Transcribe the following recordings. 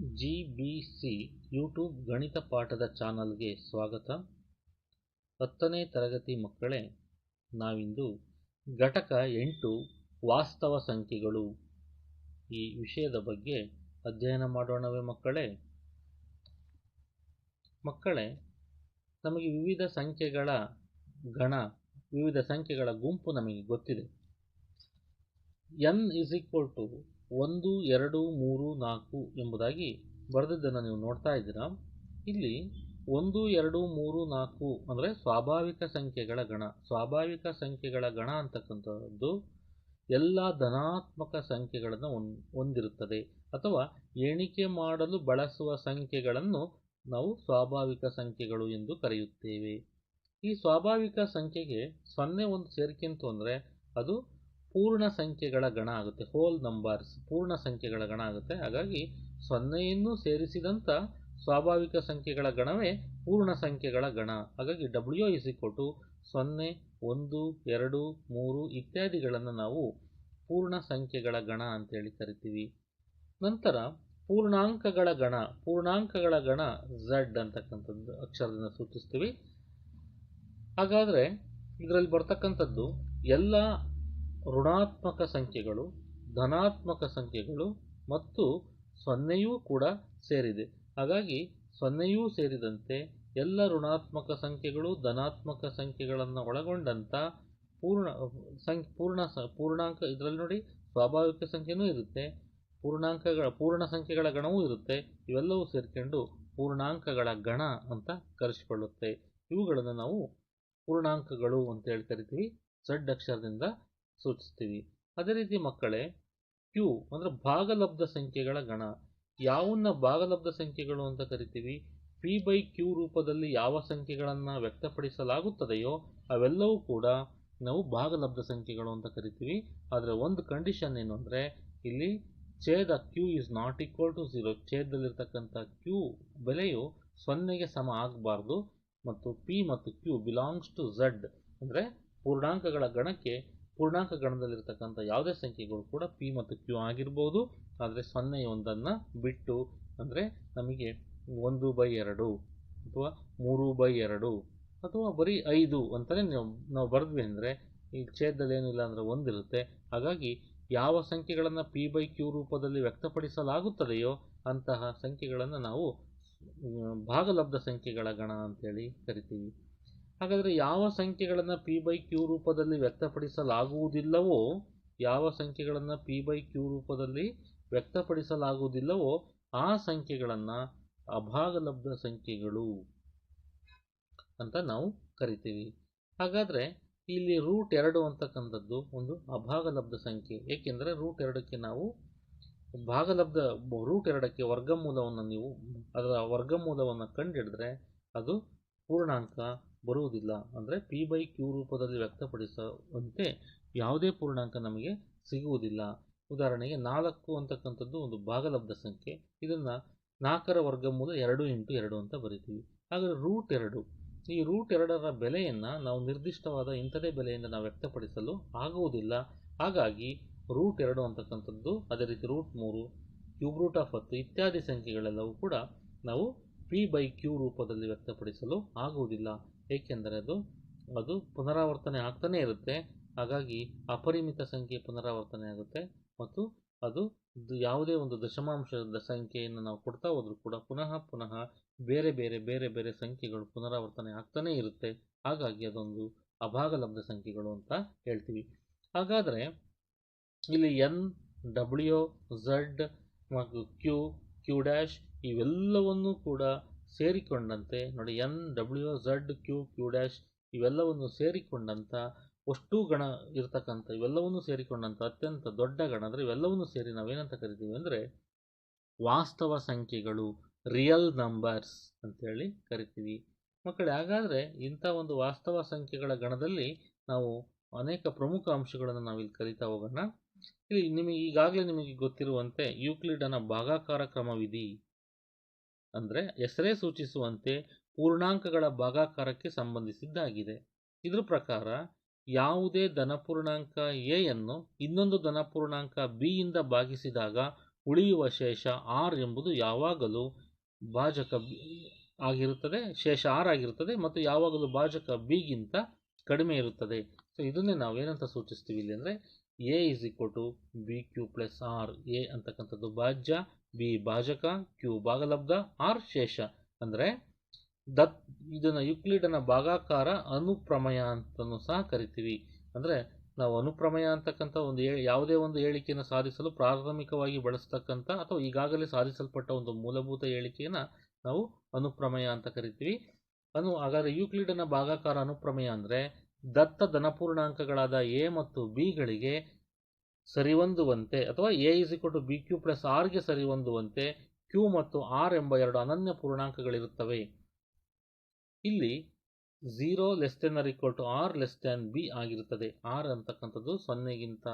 G B C YouTube ಗಣಿತ ಪಾಠದ ಚಾನಲ್ಗೆ ಸ್ವಾಗತ. ಹತ್ತನೇ ತರಗತಿ ಮಕ್ಕಳೇ, ನಾವಿಂದು ಘಟಕ ಎಂಟು ವಾಸ್ತವ ಸಂಖ್ಯೆಗಳು. ಈ ವಿಷಯದ ಬಗ್ಗೆ ಅಧ್ಯಯನ ಮಾಡೋಣವೇ ಮಕ್ಕಳೇ. ಮಕ್ಕಳೇ, ನಮಗೆ ವಿವಿಧ ಸಂಖ್ಯೆಗಳ ಗಣ ವಿವಿಧ ಸಂಖ್ಯೆಗಳ ಗುಂಪು ನಮಗೆ ಗೊತ್ತಿದೆ. ಎನ್ ಇಸ್ ಈಕ್ವಲ್ ಟು ಒಂದು, ಎರಡು, ಮೂರು, ನಾಲ್ಕು ಎಂಬುದಾಗಿ ಬರೆದಿದ್ದನ್ನು ನೀವು ನೋಡ್ತಾ ಇದ್ದೀರಾ? ಇಲ್ಲಿ ಒಂದು, ಎರಡು, ಮೂರು, ನಾಲ್ಕು ಅಂದರೆ ಸ್ವಾಭಾವಿಕ ಸಂಖ್ಯೆಗಳ ಗಣ. ಸ್ವಾಭಾವಿಕ ಸಂಖ್ಯೆಗಳ ಗಣ ಅಂತಕ್ಕಂಥದ್ದು ಎಲ್ಲ ಧನಾತ್ಮಕ ಸಂಖ್ಯೆಗಳನ್ನು ಹೊಂದಿರುತ್ತದೆ. ಅಥವಾ ಎಣಿಕೆ ಮಾಡಲು ಬಳಸುವ ಸಂಖ್ಯೆಗಳನ್ನು ನಾವು ಸ್ವಾಭಾವಿಕ ಸಂಖ್ಯೆಗಳು ಎಂದು ಕರೆಯುತ್ತೇವೆ. ಈ ಸ್ವಾಭಾವಿಕ ಸಂಖ್ಯೆಗೆ ಸೊನ್ನೆ ಒಂದು ಸೇರಿಕೆಂತು ಅಂದರೆ ಅದು ಪೂರ್ಣ ಸಂಖ್ಯೆಗಳ ಗಣ ಆಗುತ್ತೆ. ಹೋಲ್ ನಂಬರ್ಸ್ ಪೂರ್ಣ ಸಂಖ್ಯೆಗಳ ಗಣ ಆಗುತ್ತೆ. ಹಾಗಾಗಿ ಸೊನ್ನೆಯನ್ನು ಸೇರಿಸಿದಂಥ ಸ್ವಾಭಾವಿಕ ಸಂಖ್ಯೆಗಳ ಗಣವೇ ಪೂರ್ಣ ಸಂಖ್ಯೆಗಳ ಗಣ. ಹಾಗಾಗಿ ಡಬ್ಲ್ಯೂ ಇಸ್ ಈಕ್ವಲ್ ಟು ಸೊನ್ನೆ, ಒಂದು, ಎರಡು, ಮೂರು ಇತ್ಯಾದಿಗಳನ್ನು ನಾವು ಪೂರ್ಣ ಸಂಖ್ಯೆಗಳ ಗಣ ಅಂತೇಳಿ ಕರಿತೀವಿ. ನಂತರ ಪೂರ್ಣಾಂಕಗಳ ಗಣ. ಪೂರ್ಣಾಂಕಗಳ ಗಣ ಝಡ್ ಅಂತಕ್ಕಂಥದ್ದು ಅಕ್ಷರದಿಂದ ಸೂಚಿಸ್ತೀವಿ. ಹಾಗಾದರೆ ಇದರಲ್ಲಿ ಬರ್ತಕ್ಕಂಥದ್ದು ಎಲ್ಲ ಋಣಾತ್ಮಕ ಸಂಖ್ಯೆಗಳು, ಧನಾತ್ಮಕ ಸಂಖ್ಯೆಗಳು ಮತ್ತು ಸೊನ್ನೆಯೂ ಕೂಡ ಸೇರಿದೆ. ಹಾಗಾಗಿ ಸೊನ್ನೆಯೂ ಸೇರಿದಂತೆ ಎಲ್ಲ ಋಣಾತ್ಮಕ ಸಂಖ್ಯೆಗಳು, ಧನಾತ್ಮಕ ಸಂಖ್ಯೆಗಳನ್ನು ಒಳಗೊಂಡಂಥ ಪೂರ್ಣ, ಸಂಖ್ಯೆ, ಪೂರ್ಣ, ಪೂರ್ಣಾಂಕ ಇದರಲ್ಲಿ ನೋಡಿ ಸ್ವಾಭಾವಿಕ ಸಂಖ್ಯೆನೂ ಇರುತ್ತೆ, ಪೂರ್ಣಾಂಕಗಳ, ಪೂರ್ಣ ಸಂಖ್ಯೆಗಳ ಗಣವೂ ಇರುತ್ತೆ. ಇವೆಲ್ಲವೂ ಸೇರಿಕೊಂಡು ಪೂರ್ಣಾಂಕಗಳ ಗಣ ಅಂತ ಕರೆಸಿಕೊಳ್ಳುತ್ತೆ. ಇವುಗಳನ್ನು ನಾವು ಪೂರ್ಣಾಂಕಗಳು ಅಂತೇಳಿ ಕರಿತೀವಿ. ಝಡ್ ಅಕ್ಷರದಿಂದ ಸೂಚಿಸ್ತೀವಿ. ಅದೇ ರೀತಿ ಮಕ್ಕಳೇ, ಕ್ಯೂ ಅಂದರೆ ಭಾಗಲಬ್ಧ ಸಂಖ್ಯೆಗಳ ಗಣ. ಯಾವನ್ನ ಭಾಗಲಬ್ಧ ಸಂಖ್ಯೆಗಳು ಅಂತ ಕರಿತೀವಿ? ಪಿ ಬೈ ಕ್ಯೂ ರೂಪದಲ್ಲಿ ಯಾವ ಸಂಖ್ಯೆಗಳನ್ನು ವ್ಯಕ್ತಪಡಿಸಲಾಗುತ್ತದೆಯೋ ಅವೆಲ್ಲವೂ ಕೂಡ ನಾವು ಭಾಗಲಬ್ಧ ಸಂಖ್ಯೆಗಳು ಅಂತ ಕರಿತೀವಿ. ಆದರೆ ಒಂದು ಕಂಡೀಷನ್ ಏನು ಅಂದರೆ, ಇಲ್ಲಿ ಛೇದ Q is not equal to zero ಛೇದದಲ್ಲಿರ್ತಕ್ಕಂಥ Q ಬೆಲೆಯು ಸೊನ್ನೆಗೆ ಸಮ ಆಗಬಾರ್ದು. ಮತ್ತು ಪಿ ಮತ್ತು ಕ್ಯೂ ಬಿಲಾಂಗ್ಸ್ ಟು ಝಡ್ ಅಂದರೆ ಪೂರ್ಣಾಂಕಗಳ ಗಣಕ್ಕೆ ಪೂರ್ಣಾಂಕ ಗಣದಲ್ಲಿರ್ತಕ್ಕಂಥ ಯಾವುದೇ ಸಂಖ್ಯೆಗಳು ಕೂಡ ಪಿ ಮತ್ತು ಕ್ಯೂ ಆಗಿರ್ಬೋದು. ಆದರೆ ಸೊನ್ನೆ ಒಂದನ್ನು ಬಿಟ್ಟು ಅಂದರೆ ನಮಗೆ ಒಂದು ಬೈ ಎರಡು ಅಥವಾ ಮೂರು ಬೈ ಎರಡು ಅಥವಾ ಬರೀ ಐದು ಅಂತಲೇ ನಾವು ನಾವು ಬರೆದ್ವಿ ಅಂದರೆ ಈ ಛೇದದಲ್ಲಿ ಏನಿಲ್ಲ ಅಂದರೆ ಒಂದಿರುತ್ತೆ. ಹಾಗಾಗಿ ಯಾವ ಸಂಖ್ಯೆಗಳನ್ನು ಪಿ ಬೈ ಕ್ಯೂ ರೂಪದಲ್ಲಿ ವ್ಯಕ್ತಪಡಿಸಲಾಗುತ್ತದೆಯೋ ಅಂತಹ ಸಂಖ್ಯೆಗಳನ್ನು ನಾವು ಭಾಗಲಬ್ಧ ಸಂಖ್ಯೆಗಳ ಗಣ ಅಂತೇಳಿ ಕರಿತೀವಿ. ಹಾಗಾದರೆ ಯಾವ ಸಂಖ್ಯೆಗಳನ್ನು ಪಿ ಬೈ ಕ್ಯೂ ರೂಪದಲ್ಲಿ ವ್ಯಕ್ತಪಡಿಸಲಾಗುವುದಿಲ್ಲವೋ, ಯಾವ ಸಂಖ್ಯೆಗಳನ್ನು ಪಿ ಬೈ ಕ್ಯೂ ರೂಪದಲ್ಲಿ ವ್ಯಕ್ತಪಡಿಸಲಾಗುವುದಿಲ್ಲವೋ, ಆ ಸಂಖ್ಯೆಗಳನ್ನು ಅಭಾಗಲಬ್ಧ ಸಂಖ್ಯೆಗಳು ಅಂತ ನಾವು ಕರಿತೀವಿ. ಹಾಗಾದರೆ ಇಲ್ಲಿ ರೂಟ್ ಎರಡು ಅಂತಕ್ಕಂಥದ್ದು ಒಂದು ಅಭಾಗಲಬ್ಧ ಸಂಖ್ಯೆ. ಏಕೆಂದರೆ ರೂಟ್ ಎರಡಕ್ಕೆ ನಾವು ಭಾಗಲಬ್ಧ ರೂಟ್ ಎರಡಕ್ಕೆ ವರ್ಗಮೂಲವನ್ನು ನೀವು, ಅದರ ವರ್ಗಮೂಲವನ್ನು ಕಂಡುಹಿಡಿದ್ರೆ ಅದು ಪೂರ್ಣಾಂಕ ಬರುವುದಿಲ್ಲ. ಅಂದರೆ ಪಿ ಬೈ ಕ್ಯೂ ರೂಪದಲ್ಲಿ ವ್ಯಕ್ತಪಡಿಸುವಂತೆ ಯಾವುದೇ ಪೂರ್ಣಾಂಕ ನಮಗೆ ಸಿಗುವುದಿಲ್ಲ. ಉದಾಹರಣೆಗೆ ನಾಲ್ಕು ಅಂತಕ್ಕಂಥದ್ದು ಒಂದು ಭಾಗಲಬ್ಧ ಸಂಖ್ಯೆ. ಇದನ್ನು ನಾಲ್ಕರ ವರ್ಗಮೂಲ ಎರಡು ಇಂಟು ಎರಡು ಅಂತ ಬರಿತೀವಿ. ಹಾಗಾದರೆ ರೂಟ್ ಎರಡು. ಈ ರೂಟ್ ಎರಡರ ಬೆಲೆಯನ್ನು ನಾವು ನಿರ್ದಿಷ್ಟವಾದ ಇಂಥದೇ ಬೆಲೆಯಿಂದ ನಾವು ವ್ಯಕ್ತಪಡಿಸಲು ಆಗುವುದಿಲ್ಲ. ಹಾಗಾಗಿ ರೂಟ್ ಎರಡು ಅಂತಕ್ಕಂಥದ್ದು, ಅದೇ ರೀತಿ ರೂಟ್ ಮೂರು ಕ್ಯೂಬ್ ರೂಟ್ ಆಫ್ ಹತ್ತು ಇತ್ಯಾದಿ ಸಂಖ್ಯೆಗಳೆಲ್ಲವೂ ಕೂಡ ನಾವು ಪಿ ಬೈ ಕ್ಯೂ ರೂಪದಲ್ಲಿ ವ್ಯಕ್ತಪಡಿಸಲು ಆಗುವುದಿಲ್ಲ. ಏಕೆಂದರೆ ಅದು ಅದು ಪುನರಾವರ್ತನೆ ಆಗ್ತಾನೇ ಇರುತ್ತೆ. ಹಾಗಾಗಿ ಅಪರಿಮಿತ ಸಂಖ್ಯೆ ಪುನರಾವರ್ತನೆ ಆಗುತ್ತೆ ಮತ್ತು ಅದು ಯಾವುದೇ ಒಂದು ದಶಮಾಂಶದ ಸಂಖ್ಯೆಯನ್ನು ನಾವು ಕೊಡ್ತಾ ಹೋದರೂ ಕೂಡ ಪುನಃ ಪುನಃ ಬೇರೆ ಬೇರೆ ಬೇರೆ ಬೇರೆ ಸಂಖ್ಯೆಗಳು ಪುನರಾವರ್ತನೆ ಆಗ್ತಾನೇ ಇರುತ್ತೆ. ಹಾಗಾಗಿ ಅದೊಂದು ಅಭಾಗಲಬ್ಧ ಸಂಖ್ಯೆಗಳು ಅಂತ ಹೇಳ್ತೀವಿ. ಹಾಗಾದರೆ ಇಲ್ಲಿ ಎನ್, ಡಬ್ಲ್ಯೂ, ಝಡ್ ಮತ್ತು ಕ್ಯೂ ಕ್ಯೂ ಡ್ಯಾಶ್ ಇವೆಲ್ಲವನ್ನೂ ಕೂಡ ಸೇರಿಕೊಂಡಂತೆ, ನೋಡಿ N W Z Q Q dash ಇವೆಲ್ಲವನ್ನು ಸೇರಿಕೊಂಡಂಥ ಅಷ್ಟು ಗಣ ಇರತಕ್ಕಂಥ, ಇವೆಲ್ಲವನ್ನೂ ಸೇರಿಕೊಂಡಂಥ ಅತ್ಯಂತ ದೊಡ್ಡ ಗಣ ಅಂದರೆ ಇವೆಲ್ಲವನ್ನೂ ಸೇರಿ ನಾವೇನಂತ ಕರಿತೀವಿ ಅಂದರೆ ವಾಸ್ತವ ಸಂಖ್ಯೆಗಳು ರಿಯಲ್ ನಂಬರ್ಸ್ ಅಂತೇಳಿ ಕರಿತೀವಿ. ಮಕ್ಕಳೇ, ಹಾಗಾದರೆ ಇಂಥ ಒಂದು ವಾಸ್ತವ ಸಂಖ್ಯೆಗಳ ಗಣದಲ್ಲಿ ನಾವು ಅನೇಕ ಪ್ರಮುಖ ಅಂಶಗಳನ್ನು ನಾವಿಲ್ಲಿ ಕಲಿತಾ ಹೋಗೋಣ. ಇಲ್ಲಿ ನಿಮಗೆ ಈಗಾಗಲೇ ನಿಮಗೆ ಗೊತ್ತಿರುವಂತೆ ಯೂಕ್ಲಿಡನ ಭಾಗಾಕಾರ ಕ್ರಮವಿಧಿ ಅಂದರೆ ಹೆಸರೇ ಸೂಚಿಸುವಂತೆ ಪೂರ್ಣಾಂಕಗಳ ಭಾಗಾಕಾರಕ್ಕೆ ಸಂಬಂಧಿಸಿದ್ದಾಗಿದೆ. ಇದರ ಪ್ರಕಾರ ಯಾವುದೇ ಧನಪೂರ್ಣಾಂಕ ಎ ಯನ್ನು ಇನ್ನೊಂದು ಧನಪೂರ್ಣಾಂಕ ಬಿ ಯಿಂದ ಭಾಗಿಸಿದಾಗ ಉಳಿಯುವ ಶೇಷ ಆರ್ ಎಂಬುದು ಯಾವಾಗಲೂ ಭಾಜಕ ಬಿ ಆಗಿರುತ್ತದೆ, ಶೇಷ ಆರ್ ಆಗಿರುತ್ತದೆ ಮತ್ತು ಯಾವಾಗಲೂ ಭಾಜಕ ಬಿಗಿಂತ ಕಡಿಮೆ ಇರುತ್ತದೆ. ಸೊ ಇದನ್ನೇ ನಾವು ಏನಂತ ಸೂಚಿಸ್ತೀವಿ ಇಲ್ಲಿ ಅಂದರೆ A is equal to B Q plus R A ಅಂತಕ್ಕಂಥದ್ದು ಭಾಜ್ಯ ಬಿ ಭಾಜಕ ಕ್ಯೂ ಭಾಗಲಬ್ಧ ಆರ್ ಶೇಷ. ಅಂದರೆ ದತ್, ಇದನ್ನು ಯುಕ್ಲಿಡನ ಭಾಗಾಕಾರ ಅನುಪ್ರಮಯ ಅಂತಲೂ ಸಹ ಕರಿತೀವಿ. ಅಂದರೆ ನಾವು ಅನುಪ್ರಮಯ ಅಂತಕ್ಕಂಥ ಒಂದು ಯಾವುದೇ ಒಂದು ಹೇಳಿಕೆಯನ್ನು ಸಾಧಿಸಲು ಪ್ರಾಥಮಿಕವಾಗಿ ಬಳಸ್ತಕ್ಕಂಥ ಅಥವಾ ಈಗಾಗಲೇ ಸಾಧಿಸಲ್ಪಟ್ಟ ಒಂದು ಮೂಲಭೂತ ಹೇಳಿಕೆಯನ್ನು ನಾವು ಅನುಪ್ರಮೇಯ ಅಂತ ಕರಿತೀವಿ. ಅನು, ಹಾಗಾದರೆ ಯೂಕ್ಲಿಡನ ಭಾಗಾಕಾರ ಅನುಪ್ರಮೇಯ ಅಂದರೆ ದತ್ತ ಧನಪೂರ್ಣಾಂಕಗಳಾದ ಎ ಮತ್ತು ಬಿಗಳಿಗೆ ಸರಿಹೊಂದುವಂತೆ ಅಥವಾ A is equal to B Q plus ಆರ್ಗೆ ಸರಿಹೊಂದುವಂತೆ ಕ್ಯೂ ಮತ್ತು ಆರ್ ಎಂಬ ಎರಡು ಅನನ್ಯ ಪೂರ್ಣಾಂಕಗಳಿರುತ್ತವೆ. ಇಲ್ಲಿ zero less than R equal to R less than B ಆಗಿರುತ್ತದೆ. ಆರ್ ಅಂತಕ್ಕಂಥದ್ದು ಸೊನ್ನೆಗಿಂತ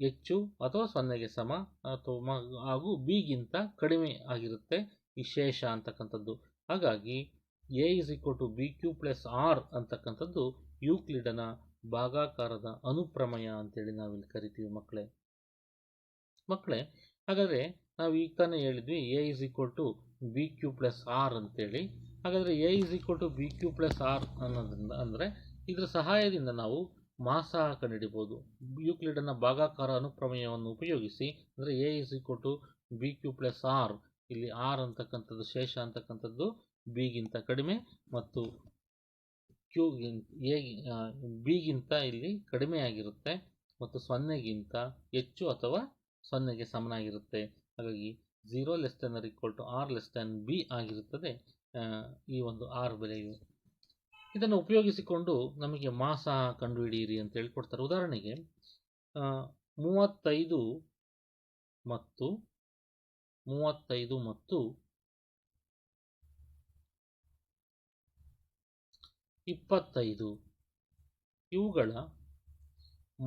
ಹೆಚ್ಚು ಅಥವಾ ಸೊನ್ನೆಗೆ ಸಮ ಅಥವಾ ಹಾಗೂ ಬಿಗಿಂತ ಕಡಿಮೆ ಆಗಿರುತ್ತೆ. ಈ ಶೇಷ ಅಂತಕ್ಕಂಥದ್ದು. ಹಾಗಾಗಿ A is equal to B Q plus R ಅಂತಕ್ಕಂಥದ್ದು ಯೂಕ್ಲಿಡನ ಭಾಗಾಕಾರದ ಅನುಪ್ರಮಯ ಅಂತೇಳಿ ನಾವಿಲ್ಲಿ ಕರಿತೀವಿ ಮಕ್ಕಳೇ ಮಕ್ಕಳೇ ಹಾಗಾದರೆ ನಾವು ಈಗ ತಾನೇ ಹೇಳಿದ್ವಿ A is equal to B Q plus R ಅಂತೇಳಿ. ಹಾಗಾದರೆ A is equal to B Q plus R ಅನ್ನೋದ್ರಿಂದ ಅಂದರೆ ಇದರ ಸಹಾಯದಿಂದ ನಾವು ಮಾಸ ಕಂಡುಹಿಡಿಬೋದು ಯೂಕ್ಲಿಡನ ಭಾಗಾಕಾರ ಅನುಪ್ರಮೇಯವನ್ನು ಉಪಯೋಗಿಸಿ ಅಂದರೆ A is equal to B Q plus R ಇಲ್ಲಿ ಆರ್ ಅಂತಕ್ಕಂಥದ್ದು ಶೇಷ ಅಂತಕ್ಕಂಥದ್ದು ಬಿಗಿಂತ ಕಡಿಮೆ ಮತ್ತು ಕ್ಯೂ ಎ ಬಿಗಿಂತ ಇಲ್ಲಿ ಕಡಿಮೆ ಆಗಿರುತ್ತೆ ಮತ್ತು ಸೊನ್ನೆಗಿಂತ ಹೆಚ್ಚು ಅಥವಾ ಸೊನ್ನೆಗೆ ಸಮನಾಗಿರುತ್ತೆ. ಹಾಗಾಗಿ zero less than R equal to R less than B ಆಗಿರುತ್ತದೆ ಈ ಒಂದು ಆರ್ ಬೆಲೆಯು. ಇದನ್ನು ಉಪಯೋಗಿಸಿಕೊಂಡು ನಮಗೆ ಮಾಸ ಕಂಡುಹಿಡಿಯಿರಿ ಅಂತ ಹೇಳ್ಕೊಡ್ತಾರೆ. ಉದಾಹರಣೆಗೆ ಮೂವತ್ತೈದು ಮತ್ತು ಮೂವತ್ತೈದು ಮತ್ತು ಇಪ್ಪತ್ತೈದು. ಇವುಗಳ